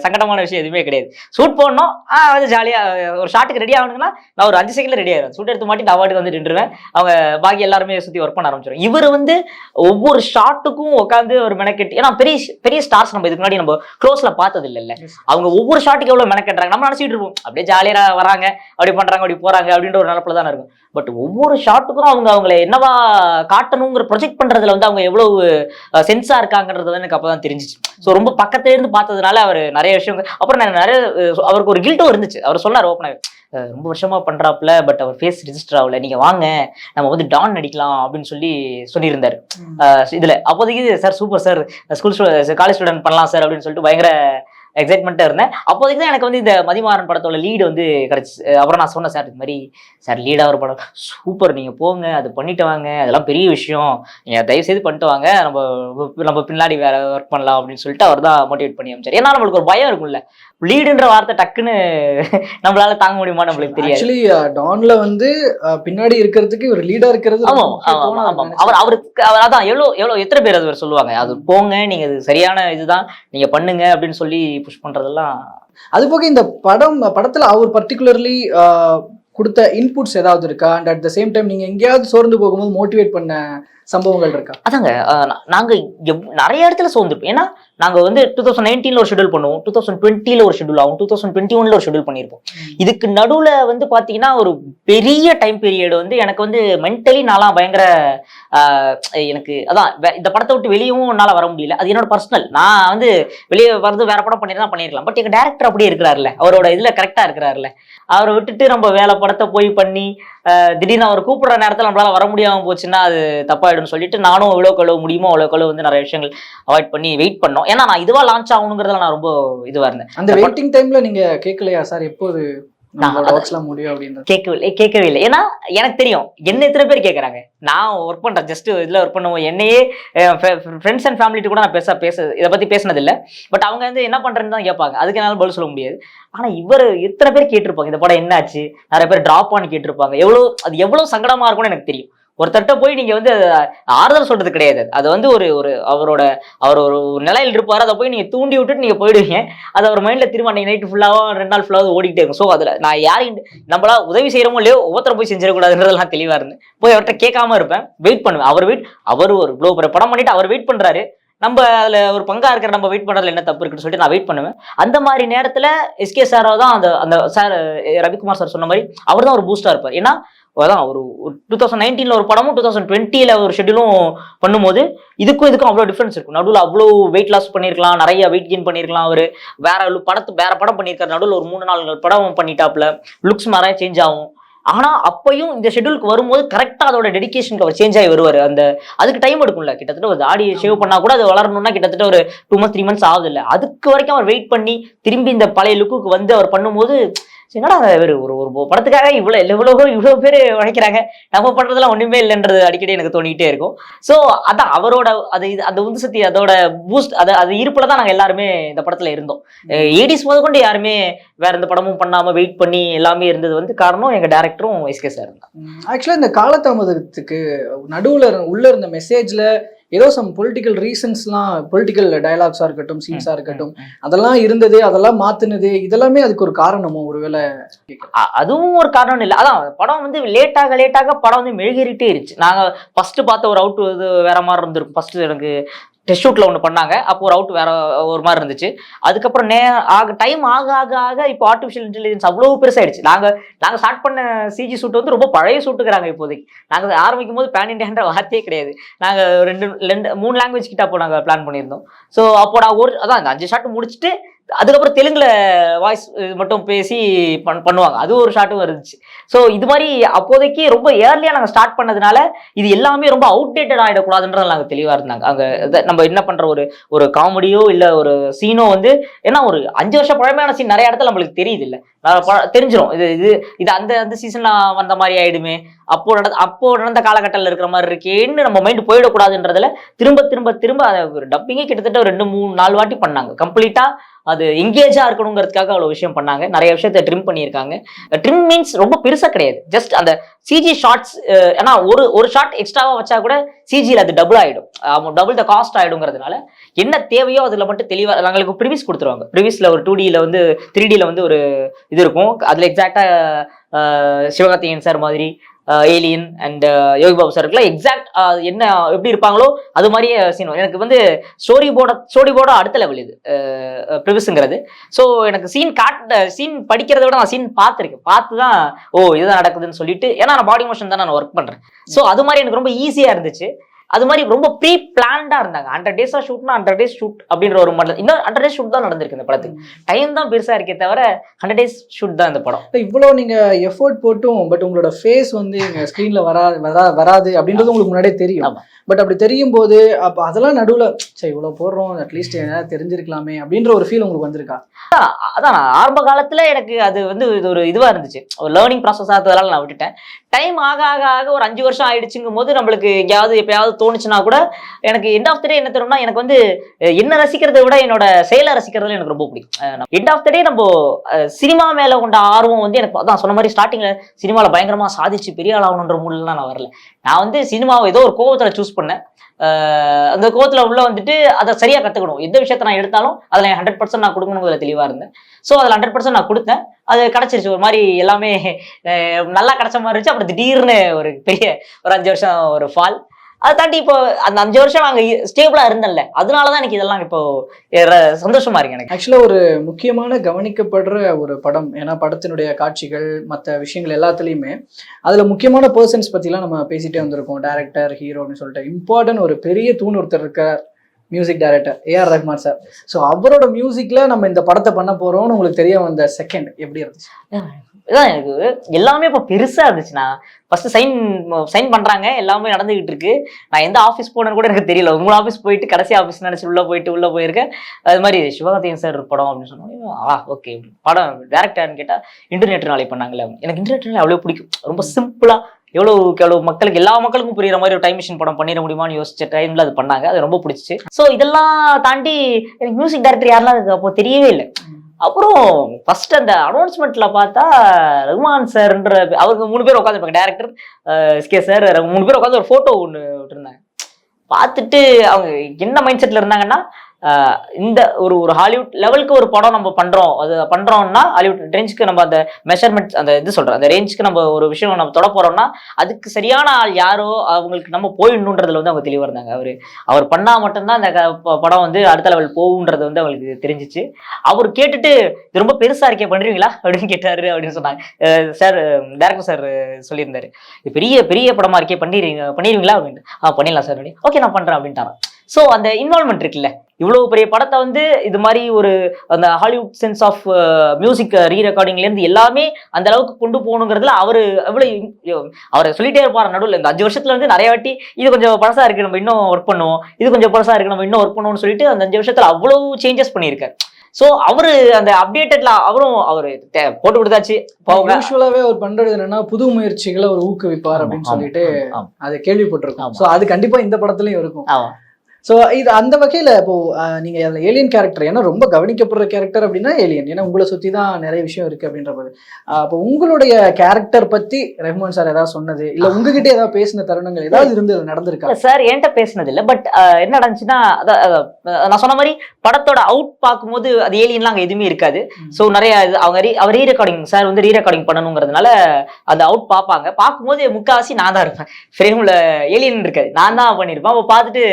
சங்கடமான விஷயம் எதுவுமே கிடையாது. சூட் போடணும் ஆ வந்து ஜாலியா ஒரு ஷாட்டுக்கு ரெடி ஆகணுங்கன்னா நான் ஒரு அஞ்சு செகண்ட்ல ரெடி ஆயிடும் சூட் எடுத்து மாட்டி நான் வாட்டுக்கு வந்து நின்றுவேன் அவங்க பாக்கி எல்லாருமே சுத்தி ஒர்க் பண்ண ஆரம்பிச்சிடும் இவர் வந்து ஒவ்வொரு ஷாட்டுக்கும் உட்காந்து ஒரு மெனக்கெட்டு ஏன்னா பெரிய பெரிய ஸ்டார்ஸ் நம்ம இதுக்கு முன்னாடி நம்ம க்ளோஸ்ல பார்த்தது இல்லைல்ல அவங்க ஒவ்வொரு ஷாட்டுக்கு எவ்வளவு மெனக்கெட்டுறாங்க. நம்ம நினைச்சிட்டு இருப்போம் அப்படியே ஜாலியா வராங்க. அப்படி பண்றாங்க அப்படி போறாங்க அப்படின்ற ஒரு நிலப்புல தான் இருக்கும். பட் ஒவ்வொரு ஷாட்டுக்கும் அவங்க அவங்களை என்னவா காட்டணுங்கிற ப்ரொஜெக்ட் பண்றதுல வந்து அவங்க எவ்வளவு சென்ஸா இருக்காங்கன்றது எனக்கு அப்பதான் தெரிஞ்சிச்சு. ஸோ ரொம்ப பக்கத்துல இருந்து பார்த்ததுனால அவர் நிறைய விஷயம் அப்புறம் நான் நிறைய அவருக்கு ஒரு கில்ட்டும் இருந்துச்சு. அவர் சொன்னார் ஓப்பனாக ரொம்ப வருஷமா பண்றாப்புல பட் அவர் ஃபேஸ் ரிஜிஸ்டர் ஆகல. நீங்க வாங்க நம்ம வந்து டான் நடிக்கலாம் அப்படின்னு சொல்லி சொல்லியிருந்தாரு. இதுல அப்போதைக்கு sir super sir school college student பண்ணலாம் சார் அப்படின்னு சொல்லிட்டு பயங்கர எக்ஸைட்மெண்ட்டாக இருந்தேன். அப்போதைக்கு தான் எனக்கு வந்து இந்த மதிமாறன் படத்தோட லீடு வந்து கிடச்சி அப்புறம் நான் சொன்னேன் சார் இது மாதிரி சார் லீடாக ஒரு படம். சூப்பர் நீங்கள் போங்க அது பண்ணிட்டு வாங்க அதெல்லாம் பெரிய விஷயம். நீங்கள் தயவு செய்து பண்ணிட்டு வாங்க நம்ம நம்ம பின்னாடி வேற ஒர்க் பண்ணலாம் அப்படின்னு சொல்லிட்டு அவர் தான் மோட்டிவேட் பண்ணி அமைச்சார். ஏன்னா நம்மளுக்கு ஒரு பயம் இருக்கும்ல. லீடுன்ற வார்த்தை டக்குன்னு நம்மளால தாங்க முடியுமா நம்மளுக்கு தெரியாது. ஆக்சுவலி டான்ல வந்து அஹ், பின்னாடி இருக்கிறதுக்கு ஒரு லீடா இருக்கிறது ஆமா ஆமா அவர் அவருக்கு அவர் அதான் எவ்வளவு எவ்வளவு எத்தனை பேர் அது சொல்லுவாங்க? அது போங்க நீங்க அது சரியான இதுதான் நீங்க பண்ணுங்க அப்படின்னு சொல்லி புஷ் பண்றதெல்லாம். அது போக இந்த படம் படத்துல அவர் பர்டிகுலர்லி கொடுத்த இன்புட்ஸ் ஏதாவது இருக்கா? And at the same time நீங்க எங்கேயாவது சோர்ந்து போகும்போது மோட்டிவேட் பண்ண சம்பவங்கள் இருக்கா? அதாங்க அஹ் நா- நாங்க எவ்- நிறைய இடத்துல சோர்ந்துருப்போம். ஏன்னா நாங்க வந்து டூ தௌசண்ட் நைன்டீன்ல ஒரு ஷெடியூல் பண்ணுவோம். டூ தௌசண்ட் டுவெண்ட்டில ஒரு ஷெடியூல் ஆகும். டூ தௌசண்ட் டுவெண்ட்டி ஒன்ல ஒரு ஷெடியூல் பண்ணியிருப்போம். இதுக்கு நடுவுல வந்து பாத்தீங்கன்னா ஒரு பெரிய டைம் பீரியட் வந்து எனக்கு வந்து மென்டலி நான்லாம் பயங்கர எனக்கு அதான் இந்த படத்தை விட்டு வெளியவும் என்னால வர முடியல. அது என்னோட பர்சனல் நான் வந்து வெளியே வரது வேற படம் பண்ணிருந்தா பண்ணிருக்கலாம் பட் எங்க டேரக்டர் அப்படியே இருக்கிறாருல்ல. அவரோட இதுல கரெக்டா இருக்கிறாருல்ல. அவரை விட்டுட்டு நம்ம வேலை படத்தை போய் பண்ணி திடீர்னு அவர் கூப்பிடுற நேரத்துல நம்மளால வர முடியாம போச்சுன்னா அது தப்பாயிடும்னு சொல்லிட்டு நானும் எவ்வளோக்கு எவ்வளோ முடியுமோ அவ்வளோக்கு எவ்வளோ வந்து நிறைய விஷயங்கள் அவாய்ட் பண்ணி வெயிட் பண்ணோம். ஏன்னா நான் இதுவா லான்ச் ஆகணுங்கிறதுல நான் ரொம்ப இதுவா இருந்தேன். அந்த வெயிட்டிங் டைம்ல நீங்க கேட்கலையா சார்? எப்போது கேட்கவில்லை கேட்கவே இல்லை ஏன்னா எனக்கு தெரியும் என்ன எத்தனை பேர் கேட்குறாங்க நான் ஒர்க் பண்றேன் ஜஸ்ட் இதில் ஒர்க் பண்ணுவோம். என்னையே ஃப்ரெண்ட்ஸ் அண்ட் ஃபேமிலிட்டு கூட நான் பேச பேச இதை பத்தி பேசினதில்லை. பட் அவங்க வந்து என்ன பண்றேன்னு தான் கேட்பாங்க. அதுக்கு என்னால் பதில் சொல்ல முடியாது. ஆனா இவர் எத்தனை பேர் கேட்டிருப்பாங்க. இந்த படம் என்னாச்சு? நிறைய பேர் டிராப் பண்ணி கேட்டிருப்பாங்க. எவ்வளோ அது எவ்வளோ சங்கடமா இருக்கும்னு எனக்கு தெரியும். ஒருத்தட்ட போய் நீங்க வந்து ஆறுதல் சொல்றது கிடையாது. அது வந்து ஒரு ஒரு அவரோட அவர் ஒரு நிலையில் இருப்பாரு. அதை போய் நீங்க தூண்டி விட்டுட்டு நீங்க போயிடுவீங்க. அது அவர் மைண்ட்ல திரும்ப அன்னைக்கு நைட்டு ஃபுல்லாவோ ரெண்டு நாள் ஃபுல்லாவது ஓடிக்கிட்டே இருக்கும். ஸோ அதுல நான் யாரையும் நம்மளா உதவி செய்யறமோ இல்லையோ ஒவ்வொருத்தர போய் செஞ்சிடக்கூடாதுன்றதெல்லாம் தெளிவா இருந்து போய் அவர்கிட்ட கேட்காம இருப்பேன். வெயிட் பண்ணுவேன். அவர் வெயிட் அவர் ஒரு இவ்வளோ படம் பண்ணிட்டு அவர் வெயிட் பண்றாரு. நம்ம அதுல ஒரு பங்கா இருக்கிற நம்ம வெயிட் பண்றதுல என்ன தப்பு இருக்குன்னு சொல்லிட்டு நான் வெயிட் பண்ணுவேன். அந்த மாதிரி நேரத்துல எஸ்கே சாரோ தான் அந்த அந்த சார் ரவிக்குமார் சார் சொன்ன மாதிரி அவர் தான் ஒரு பூஸ்டா இருப்பார். ஏன்னா அதான் ஒரு டூ தௌசண்ட் நைன்டீன்ல ஒரு படமும் டூ தௌசண்ட் டுவெண்ட்டில ஒரு ஷெட்யூலும் பண்ணும்போது இதுக்கும் இதுக்கும் அவ்வளோ டிஃப்ரென்ஸ் இருக்கும். நடுவில் அவ்வளோ வெயிட் லாஸ் பண்ணியிருக்கலாம் நிறைய வெயிட் கெயின் பண்ணியிருக்கலாம் அவர். வேற படத்து வேற படம் பண்ணியிருக்காரு நடுவில் ஒரு மூணு நாலு படம் பண்ணிட்டாப்ல லுக்ஸ் மாதிரி சேஞ்ச் ஆகும். ஆனா அப்பயும் இந்த ஷெட்யூலுக்கு வரும்போது கரெக்டா அதோட டெடிகேஷனுக்கு அவர் சேஞ்ச் ஆகி வருவார். அந்த அதுக்கு டைம் எடுக்கும்ல. கிட்டத்தட்ட ஒரு தாடி ஷேவ் பண்ணா கூட அது வளரணும்னா கிட்டத்தட்ட ஒரு டூ மந்த்ஸ் த்ரீ மந்த்ஸ் ஆகுது இல்லை அதுக்கு வரைக்கும் அவர் வெயிட் பண்ணி திரும்பி இந்த பழைய லுக்குக்கு வந்து அவர் பண்ணும்போது என்னடா இவர்? ஒரு ஒரு படத்துக்காக இவ்வளோ எவ்வளவோ இவ்வளோ பேர் உழைக்கிறாங்க. நம்ம பண்றதெல்லாம் ஒண்ணுமே இல்லைன்றது அடிக்கடி எனக்கு தோணிக்கிட்டே இருக்கும். ஸோ அதான் அவரோட அது இது அந்த உந்து சக்தி அதோட பூஸ்ட் அது அது இருப்புல தான் நாங்கள் எல்லாருமே இந்த படத்துல இருந்தோம். ஏடிஸ் முத கொண்டு யாருமே வேற எந்த படமும் பண்ணாம வெயிட் பண்ணி எல்லாமே இருந்தது வந்து காரணம் எங்க டேரக்டரும் எஸ்கே சார் தான். ஆக்சுவலா இந்த காலதாமதத்துக்கு நடுவுல உள்ள இருந்த மெசேஜ்ல ஏதோ சம் பொலிட்டிக்கல் ரீசன்ஸ்லாம் பொலிட்டிக்கல் டயலாக்ஸா இருக்கட்டும் சீன்ஸா இருக்கட்டும் அதெல்லாம் இருந்தது அதெல்லாம் மாத்துனது இதெல்லாமே அதுக்கு ஒரு காரணமோ ஒருவேளை அதுவும் ஒரு காரணம் இல்லை. அதான் படம் வந்து லேட்டாக லேட்டாக படம் வந்து மெழுகிறிட்டே இருந்துச்சு நாங்க ஃபர்ஸ்ட் பார்த்த ஒரு அவுட் இது வேற மாதிரி இருந்திருக்கும். ஃபர்ஸ்ட் எனக்கு டெஸ்ட் ஷூட்ல ஒன்று பண்ணாங்க. அப்போ ஒரு அவுட் வேற ஒரு மாதிரி இருந்துச்சு. அதுக்கப்புறம் நே ஆக டைம் ஆக ஆக ஆக இப்போ ஆர்டிஃபிஷியல் இன்டெலிஜென்ஸ் அவ்வளோ பெருசாயிடுச்சு. நாங்கள் நாங்கள் ஸ்டார்ட் பண்ண சிஜி ஷூட் வந்து ரொம்ப பழைய ஷூட்டுக்கிறாங்க இப்போதைக்கு. நாங்கள் ஆரம்பிக்கும் போது பேன் இண்டியான்ற வார்த்தையே கிடையாது. நாங்கள் ரெண்டு ரெண்டு மூணு லாங்குவேஜ் கிட்ட அப்போ நாங்கள் பிளான் பண்ணியிருந்தோம். ஸோ அப்போ நான் ஒரு அதான் இந்த அஞ்சு ஷாட் முடிச்சுட்டு அதுக்கப்புறம் தெலுங்குல வாய்ஸ் மட்டும் பேசி பண் பண்ணுவாங்க. அது ஒரு ஷாட்டும் இருந்துச்சு. ஸோ இது மாதிரி அப்போதைக்கு ரொம்ப ஏர்லியாக நாங்கள் ஸ்டார்ட் பண்ணதுனால இது எல்லாமே ரொம்ப அவுடேட்டட் ஆகிடக்கூடாதுன்றது நாங்கள் தெளிவாக இருந்தாங்க. அங்கே நம்ம என்ன பண்ணுற ஒரு ஒரு காமெடியோ இல்லை ஒரு சீனோ வந்து ஏன்னா ஒரு அஞ்சு வருஷம் பழமையான சீன் நிறைய இடத்துல நம்மளுக்கு தெரியுது இல்லை தெரிஞ்சிடும் இது இது இது அந்த அந்த சீசனில் வந்த மாதிரி ஆயிடுமே. அப்போ நடந்த அப்போ நடந்த காலகட்டத்தில் இருக்கிற மாதிரி இருக்கேன்னு நம்ம மைண்டு போயிடக்கூடாதுன்றதுல திரும்ப திரும்ப திரும்ப அதை ஒரு டப்பிங்கே கிட்டத்தட்ட ஒரு ரெண்டு மூணு நாலு வாட்டி பண்ணாங்க. கம்ப்ளீட்டாக அது எங்கேஜா இருக்கணுங்கிறதுக்காக அவ்வளோ விஷயம் பண்ணாங்க. நிறைய விஷயத்த ட்ரிம் பண்ணியிருக்காங்க. ட்ரிம் மீன்ஸ் ரொம்ப பெருசா கிடையாது. ஜஸ்ட் அந்த சிஜி ஷார்ட்ஸ் ஏன்னா ஒரு ஒரு ஷார்ட் எக்ஸ்ட்ராவா வச்சா கூட சிஜியில் அது டபுள் ஆயிடும். டபுள் த காஸ்ட் ஆயிடுங்கிறதுனால என்ன தேவையோ அதுல மட்டும் தெளிவா நாங்களுக்கு ப்ரிவிஸ் கொடுத்துருவாங்க. ப்ரிவிஸ்ல ஒரு டூ டியில் வந்து த்ரீ டியில் வந்து ஒரு இது இருக்கும். அதுல எக்ஸாக்டா சிவகார்த்திகேயன் சார் மாதிரி alien and Yogi Babu sir இருக்கலாம் எக்ஸாக்ட் என்ன எப்படி இருப்பாங்களோ அது மாதிரியே சீன் எனக்கு வந்து ஸ்டோரி போர்ட ஸ்டோரி போர்ட அடுத்த லெவல் இது ப்ரிவிஸுங்கிறது ஸோ எனக்கு சீன் காட்ட சீன் படிக்கிறத விட நான் சீன் பார்த்துருக்கேன். பார்த்து தான் ஓ இதுதான் நடக்குதுன்னு சொல்லிட்டு ஏன்னா நான் பாடி மோஷன் தான் நான் ஒர்க் பண்றேன். ஸோ அது மாதிரி எனக்கு ரொம்ப ஈஸியா இருந்துச்சு. அது மாதிரி ரொம்ப ப்ரீ பிளான்டா இருந்தாங்க ஹண்ட்ரட் டேஸா ஷூட்னா ஹண்ட்ரட் டேஸ் ஷூட் அப்படின்ற ஒரு மாடல் இன்னும் ஹண்ட்ரட் டேஸ் ஷூட் தான் நடந்திருக்கு இந்த படத்துக்கு. டைம் தான் பெருசா இருக்கே தவிர ஹண்ட்ரட் டேஸ் ஷூட் தான் இந்த படம். இவ்வளோ நீங்க எஃபோர்ட் போட்டும் பட் உங்களோட ஃபேஸ் வந்து எங்க ஸ்க்ரீன்ல வரா வரா வராது அப்படின்றது உங்களுக்கு முன்னாடியே தெரியும். பட் அப்படி தெரியும் போது அப்போ அதெல்லாம் நடுவுல சரி இவ்வளவு போடுறோம் அட்லீஸ்ட் ஏதாவது தெரிஞ்சிருக்கலாமே அப்படின்ற ஒரு ஃபீல் உங்களுக்கு வந்திருக்கா? அதான் ஆரம்ப காலத்துல எனக்கு அது வந்து இது ஒரு இதுவாக இருந்துச்சு. ஒரு லேர்னிங் ப்ராசஸ் ஆகிறதுனால நான் விட்டுட்டேன். டைம் ஆக ஆக ஆக ஒரு அஞ்சு வருஷம் ஆயிடுச்சுங்கும் போது நம்மளுக்கு எங்கேயாவது எப்பயாவது தோணுச்சுன்னா கூட எனக்கு எண்ட் ஆஃப் த டே என்ன தரும்னா எனக்கு வந்து என்ன ரசிக்கிறத விட என்னோட செயலை ரசிக்கிறதுல எனக்கு ரொம்ப பிடிக்கும். எண்ட் ஆஃப் த டே நம்ம சினிமா மேல கொண்ட ஆர்வம் வந்து எனக்கு அதான் சொன்ன மாதிரி ஸ்டார்டிங்ல சினிமாவில் பயங்கரமா சாதிச்சு பெரிய ஆள் ஆகணுன்ற நான் வரல. நான் வந்து சினிமாவை ஏதோ ஒரு கோபத்தில் சூஸ் பண்ணேன். அந்த கோவத்துல உள்ள வந்துட்டு அதை சரியா கத்துக்கணும். எந்த விஷயத்த நான் எடுத்தாலும் அதுல ஹண்ட்ரட் பர்சன்ட் நான் கொடுக்கணுங்கிறதுல தெளிவா இருந்தேன். ஸோ அதில் ஹண்ட்ரட் பர்சன்ட் நான் கொடுத்தேன். அது கிடைச்சிருச்சு. ஒரு மாதிரி எல்லாமே நல்லா கிடைச்ச மாதிரி இருந்துச்சு. அப்புறம் திடீர்னு ஒரு பெரிய ஒரு அஞ்சு வருஷம் ஒரு ஃபால் அதை தாண்டி இப்போ அந்த அஞ்சு வருஷம் நாங்க ஸ்டேபிளா அதனால அதனாலதான் எனக்கு இதெல்லாம் இப்போ சந்தோஷமா இருக்கு எனக்கு. ஆக்சுவலா ஒரு முக்கியமான கவனிக்கப்படுற ஒரு படம். ஏன்னா படத்தினுடைய காட்சிகள் மற்ற விஷயங்கள் எல்லாத்துலயுமே அதுல முக்கியமான பர்சன்ஸ் பத்திலாம் நம்ம பேசிட்டே வந்திருக்கோம். டேரக்டர் ஹீரோ அப்படின்னு சொல்லிட்டு. இம்பார்ட்டன்ட் ஒரு பெரிய தூண் ஒருத்தர் இருக்கார். Music director A R Rahman sir so அவரோட மியூசிக்ல நம்ம இந்த படத்தை பண்ண போறோம்னு உங்களுக்கு தெரிய வந்த செகண்ட் எப்படி இருந்துச்சு? இதான் எனக்கு எல்லாமே இப்போ பெருசா இருந்துச்சு நான் சைன் சைன் பண்ணுறாங்க எல்லாமே நடந்துக்கிட்டு இருக்கு. நான் எந்த ஆஃபீஸ் போனேன்னு கூட எனக்கு தெரியல. உங்கள் ஆஃபீஸ் போயிட்டு கடைசி ஆஃபீஸ் நினச்சி உள்ளே போயிட்டு உள்ளே போயிருக்கேன். அது மாதிரி சிவகார்த்திகேயன் சார் படம் அப்படின்னு சொன்னோம். ஆ ஓகே படம் டேரக்டர்னு கேட்டால் இன்டர்நெட் நாளை பண்ணாங்கல்ல. எனக்கு இன்டர்நெட் அவ்வளோ பிடிக்கும். ரொம்ப சிம்பிளாக எவ்வளோ எவ்வளவு மக்களுக்கு எல்லா மக்களுக்கும் புரியுற மாதிரி ஒரு டைம் மிஷின் படம் பண்ணிட முடியுமான்னு யோசிச்ச டைம்ல அது பண்ணாங்க. அது ரொம்ப பிடிச்சிச்சு. ஸோ இதெல்லாம் தாண்டி எனக்கு மியூசிக் டைரக்டர் யாரெல்லாம் அதுக்கு அப்போ தெரியவே இல்லை. அப்புறம் ஃபர்ஸ்ட் அந்த அனௌன்ஸ்மெண்ட்ல பார்த்தா ரகுமான் சார்ன்ற அவருக்கு மூணு பேர் உட்காந்துருப்பாங்க டேரக்டர் எஸ்கே சார் மூணு பேர் உட்காந்து ஒரு ஃபோட்டோ ஒன்று விட்டுருந்தாங்க. பார்த்துட்டு அவங்க என்ன மைண்ட் செட்ல இருந்தாங்கன்னா இந்த ஒரு ஒரு ஹாலிவுட் லெவலுக்கு ஒரு படம் நம்ம பண்றோம். அது பண்றோம்னா ஹாலிவுட் ரேஞ்சுக்கு நம்ம அந்த மெஷர்மெண்ட் அந்த இது சொல்றோம். அந்த ரேஞ்சுக்கு நம்ம ஒரு விஷயம் நம்ம தொட போறோம்னா அதுக்கு சரியான ஆள் யாரோ அவங்களுக்கு நம்ம போயிடணுன்றதுல வந்து அவங்க தெளிவா இருந்தாங்க. அவரு அவர் பண்ணா மட்டும்தான் அந்த ப- படம் வந்து அடுத்த லெவல் போகுன்றது வந்து அவங்களுக்கு தெரிஞ்சிச்சு. அவர் கேட்டுட்டு இது ரொம்ப பெருசா இருக்கே பண்றீங்களா? அப்படின்னு கேட்டாரு அப்படின்னு சொன்னாங்க. சார் டேரக்டர் சார் சொல்லியிருந்தாரு. பெரிய பெரிய படமா இருக்கே பண்ணிடுவீங்க பண்ணிடுவீங்களா? அப்படின்னு ஆ பண்ணிடலாம் சார் அப்படி ஓகே நான் பண்றேன் அப்படின்ட்டாராம். ஸோ அந்த இன்வால்மெண்ட் இருக்குல்ல. இவ்வளவு பெரிய படத்தை வந்து இது மாதிரி ஒரு அந்த Hollywood sense of music re ரெக்கார்டிங்லேருந்து எல்லாமே அந்த அளவுக்கு கொண்டு போகணுங்கிறதுல அவர் எவ்வளவு அவர் சொல்லிட்டே இருப்பார் நடுவில். இந்த அஞ்சு வருஷத்துல வந்து நிறைய வாட்டி இது கொஞ்சம் பழசா இருக்கு நம்ம இன்னும் ஒர்க் பண்ணுவோம். இது கொஞ்சம் பழசா இருக்கு நம்ம இன்னும் ஒர்க் பண்ணுவோம்னு சொல்லிட்டு அந்த அஞ்சு வருஷத்துல அவ்வளவு சேஞ்சஸ் பண்ணியிருக்காரு. ஸோ அவரு அந்த அப்டேட்டட்ல அவரும் அவர் போட்டு கொடுத்தாச்சு. போக யூஸ்வலாவே அவர் பண்றது என்னன்னா புது முயற்சிகளை ஒரு ஊக்குவிப்பார் அப்படின்னு சொல்லிட்டு அதை கேள்விப்பட்டிருக்கோம். சோ அது கண்டிப்பா இந்த படத்துலயும் இருக்கும். சோ இது அந்த வகையில இப்போ அஹ், நீங்க அதுல ஏலியன் கேரக்டர் ஏன்னா ரொம்ப கவனிக்கப்படுற கேரக்டர் அப்படின்னா ஏலியன் ஏன்னா உங்களை சுத்தி தான் நிறைய விஷயம் இருக்கு அப்படின்ற போது அப்போ உங்களுடைய கேரக்டர் பத்தி ரஹ்மான் சார் ஏதாவது சொன்னது? இல்ல உங்ககிட்ட ஏதாவது பேசின தருணங்கள் ஏதாவது இருந்து நடந்திருக்கா? சார் என்கிட்ட பேசினது இல்லை பட் என்ன நடந்துச்சுன்னா அத- அத- நான் சொன்ன மாதிரி படத்தோட அவுட் பார்க்கும்போது அது ஏலியன்லாம் அங்கே எதுவுமே இருக்காது. ஸோ நிறைய இது அவங்க அவர் ரீ ரெக்கார்டிங் சார் வந்து ரீ ரெக்கார்டிங் பண்ணணுங்கிறதுனால அந்த அவுட் பார்ப்பாங்க. பார்க்கும்போது முக்காவாசி நான் தான் இருப்பேன். ஃப்ரேமில் ஏலியன் இருக்காது. நான் தான் பண்ணியிருப்பேன் அப்போ பார்த்துட்டு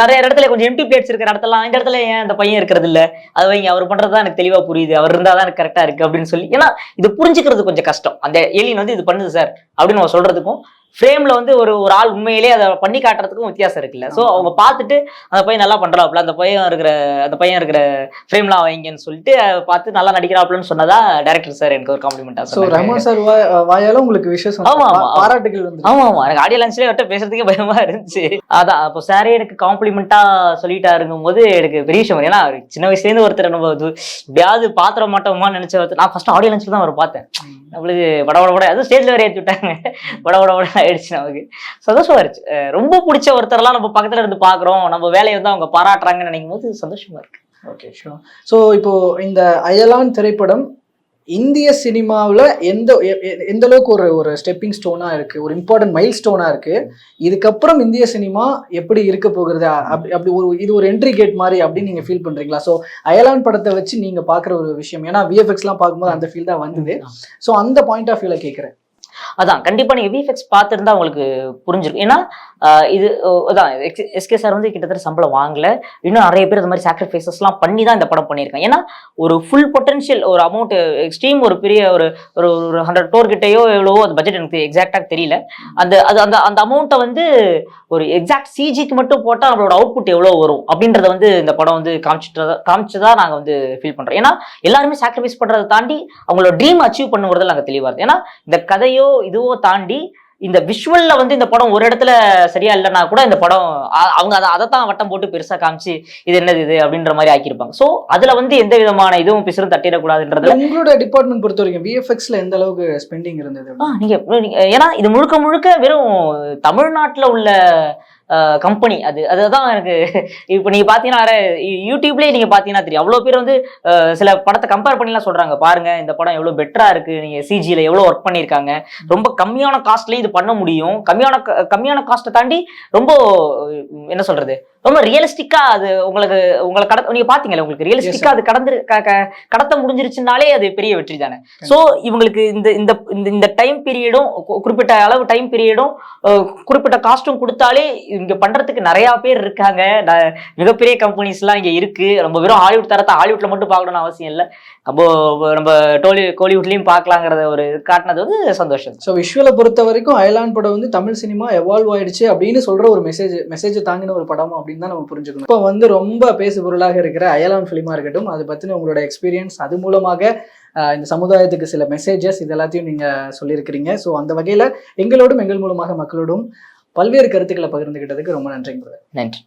நிறைய இடத்துல கொஞ்சம் எம்டி பிளேட்ஸ் இருக்கிற இடத்துல இந்த இடத்துல ஏன் அந்த பையன் இருக்கிறது இல்ல அது வைங்க அவர் பண்றது தான் எனக்கு தெளிவா புரியுது. அவர் இருந்தா தான் எனக்கு கரெக்டா இருக்கு அப்படின்னு சொல்லி. ஏன்னா இது புரிஞ்சுக்கிறது கொஞ்சம் கஷ்டம். அந்த ஏலியன் வந்து இது பண்ணுது சார் அப்படின்னு நம்ம சொல்றதுக்கும் ஃப்ரேம்ல வந்து ஒரு ஒரு ஆள் உண்மையிலேயே அதை பண்ணி காட்டுறதுக்கும் வித்தியாசம் இருக்குல்ல. ஸோ. அவங்க பார்த்துட்டு அந்த பையன் நல்லா பண்றாப்புல அந்த பையன் இருக்கிற அந்த பையன் இருக்கிற ஃப்ரேம்லாம் வைங்கன்னு சொல்லிட்டு பார்த்து நல்லா நடிக்கிறாப்புலன்னு சொன்னதா டேரக்டர் சார் எனக்கு ஒரு காம்ப்ளிமெண்டா சோ ரஹ்மான் சார் வாய்- வாயால உங்களுக்கு விஷயம் ஆமா, ஆமா, ஆமா. பாராட்டுகள் வந்து ஆமா ஆமா. எனக்கு ஆடியோ லான்ச்லயே அவர்கிட்ட பேசுறதுக்கே பயமா இருந்துச்சு. அதான் அப்போ சாரே எனக்கு காம்ப்ளிமெண்டா சொல்லிட்டாருங்கும் போது எனக்கு பெரிய விஷயம். ஏன்னா சின்ன வயசுல இருந்து ஒருத்தர் நம்ம இது எப்படியாவது பாத்திர மாட்டோமா நினைச்ச ஒருத்தர். நான் ஃபர்ஸ்ட் ஆடியோ லான்ச்ல தான் அவர் பார்த்தேன். நம்மளுக்கு பட பட பட அதுவும் ஸ்டேஜ்ல வேற ஏற்றி விட்டாங்க. பட பட ஆயிடுச்சு நமக்கு. சந்தோஷமா இருந்துச்சு. ரொம்ப பிடிச்ச ஒருத்தரெல்லாம் நம்ம பக்கத்துல இருந்து பாக்குறோம். நம்ம வேலையை வந்து அவங்க பாராட்டுறாங்கன்னு நினைக்கும் போது சந்தோஷமா இருக்கு. ஓகே ஷூர் ஸோ இப்போ இந்த அயலான் திரைப்படம் இந்திய சினிமாவில் எந்த எந்த அளவுக்கு ஒரு ஒரு ஸ்டெப்பிங் ஸ்டோனா இருக்கு? ஒரு இம்பார்ட்டன்ட் மைல் ஸ்டோனா இருக்கு? இதுக்கப்புறம் இந்திய சினிமா எப்படி இருக்க போகிறது அப்படி அப்படி ஒரு இது ஒரு என்ட்ரி கேட் மாதிரி அப்படின்னு நீங்க ஃபீல் பண்றீங்களா? ஸோ அயலான் படத்தை வச்சு நீங்க பாக்குற ஒரு விஷயம். ஏன்னா விஎஃப்எக்ஸ்லாம் பார்க்கும்போது அந்த ஃபீல் தான் வந்தது. ஸோ அந்த பாயிண்ட் ஆஃப் வியூல கேட்குறேன் அதான் கண்டிப்பா நீங்க விஎஃப்எக்ஸ் பார்த்துருந்தா உங்களுக்கு புரிஞ்சிருக்கும். ஏன்னா இது அதான் எஸ்கே சார் வந்து கிட்டத்தட்ட சம்பளம் வாங்கல. இன்னும் நிறைய பேர் இந்த மாதிரி சாக்ரிஃபைசஸ்லாம் பண்ணி தான் இந்த படம் பண்ணியிருக்கேன் ஏன்னா ஒரு ஃபுல் பொட்டன்ஷியல் ஒரு அமௌண்ட் எக்ஸ்ட்ரீம் ஒரு பெரிய ஒரு ஒரு ஒரு ஹண்ட்ரட் டோர் கிட்டேயோ எவ்வளவோ அந்த பட்ஜெட் எனக்கு எக்ஸாக்டாக தெரியல. அந்த அது அந்த அந்த அமௌண்ட்டை வந்து ஒரு எக்ஸாக்ட் சிஜிக்கு மட்டும் போட்டால் நம்மளோட அவுட்புட் எவ்வளோ வரும்? அப்படின்றத வந்து இந்த படம் வந்து காமிச்சிட்டு காமிச்சதா நாங்கள் வந்து ஃபீல் பண்ணுறோம் ஏன்னா எல்லாருமே சாக்ரிஃபைஸ் பண்ணுறதை தாண்டி அவங்களோட ட்ரீம் அச்சீவ் பண்ணுங்கிறது நாங்கள் தெளிவாக இருக்கு. ஏன்னா இந்த கதையோ இதுவோ தாண்டி இந்த விஷுவல்ல வந்து இந்த படம் ஒரு இடத்துல சரியா இல்லைன்னா கூட இந்த படம் அவங்க அதை அதை தான் வட்டம் போட்டு பெருசா காமிச்சு இது என்னது இது அப்படின்ற மாதிரி ஆக்கியிருப்பாங்க. ஸோ அதுல வந்து எந்த விதமான இதுவும் பிசுறும் தட்டிடக்கூடாதுன்றதுல உங்களோட டிபார்ட்மெண்ட் பொறுத்த வரைக்கும் விஎஃப்எக்ஸ்ல எந்த அளவுக்கு ஸ்பெண்டிங் இருந்தது? நீங்க- ஏன்னா இது முழுக்க முழுக்க வெறும் தமிழ்நாட்டுல உள்ள கம்பெனி அது அதுதான் எனக்கு இப்போ நீங்க பாத்தீங்கன்னா யூடியூப்லேயே நீங்கள் பார்த்தீங்கன்னா நீங்க பாத்தீங்கன்னா தெரியும். அவ்வளவு பேர் வந்து சில படத்தை கம்பேர் பண்ணிலாம் சொல்றாங்க. பாருங்க இந்த படம் எவ்வளவு பெட்டரா இருக்கு. நீங்க சிஜியில எவ்வளவு ஒர்க் பண்ணியிருக்காங்க. ரொம்ப கம்மியான காஸ்ட்லயும் இது பண்ண முடியும். கம்மியான க- கம்மியான காஸ்ட்டை தாண்டி ரொம்ப என்ன சொல்றது ரொம்ப ரியலிஸ்டிக்கா அது உங்களுக்கு உங்களை கட நீங்க பாத்தீங்களா உங்களுக்கு ரியலிஸ்டிக்கா அது கடந்து கடத்த முடிஞ்சிருச்சுனாலே அது பெரிய வெற்றி தானே. சோ இவங்களுக்கு இந்த இந்த இந்த- இந்த டைம் பீரியடும் குறிப்பிட்ட அளவு டைம் பீரியடும் குறிப்பிட்ட காஸ்ட்டும் கொடுத்தாலே இங்க பண்றதுக்கு நிறைய பேர் இருக்காங்க. மிகப்பெரிய கம்பெனிஸ் எல்லாம் இங்க இருக்கு. நம்ம வெறும் ஹாலிவுட் தரத்தை ஹாலிவுட்ல மட்டும் பார்க்கணும்னு அவசியம் இல்லை. அப்போ நம்ம டோலி கோலிவுட்லயும் பார்க்கலாங்கிறத ஒரு காட்டினது வந்து சந்தோஷம். ஸோ விஷுவலை பொறுத்த வரைக்கும் அயலான் படம் வந்து தமிழ் சினிமா எவால்வ் ஆயிடுச்சு அப்படின்னு சொல்ற ஒரு மெசேஜ் மெசேஜ் தாங்கின ஒரு படம் அப்படின்னு தான் நம்ம புரிஞ்சுக்கணும். இப்போ வந்து ரொம்ப பேசு பொருளாக இருக்கிற அயலான் ஃபிலிமா இருக்கட்டும் அது பத்தின உங்களோட எக்ஸ்பீரியன்ஸ் அது மூலமாக இந்த சமுதாயத்துக்கு சில மெசேஜஸ் இது எல்லாத்தையும் நீங்க சொல்லியிருக்கிறீங்க. ஸோ அந்த வகையில எங்களோடும் எங்கள் மூலமாக மக்களோடும் பல்வேறு கருத்துக்களை பகிர்ந்துகிட்டதுக்கு ரொம்ப நன்றிங்க. நன்றி.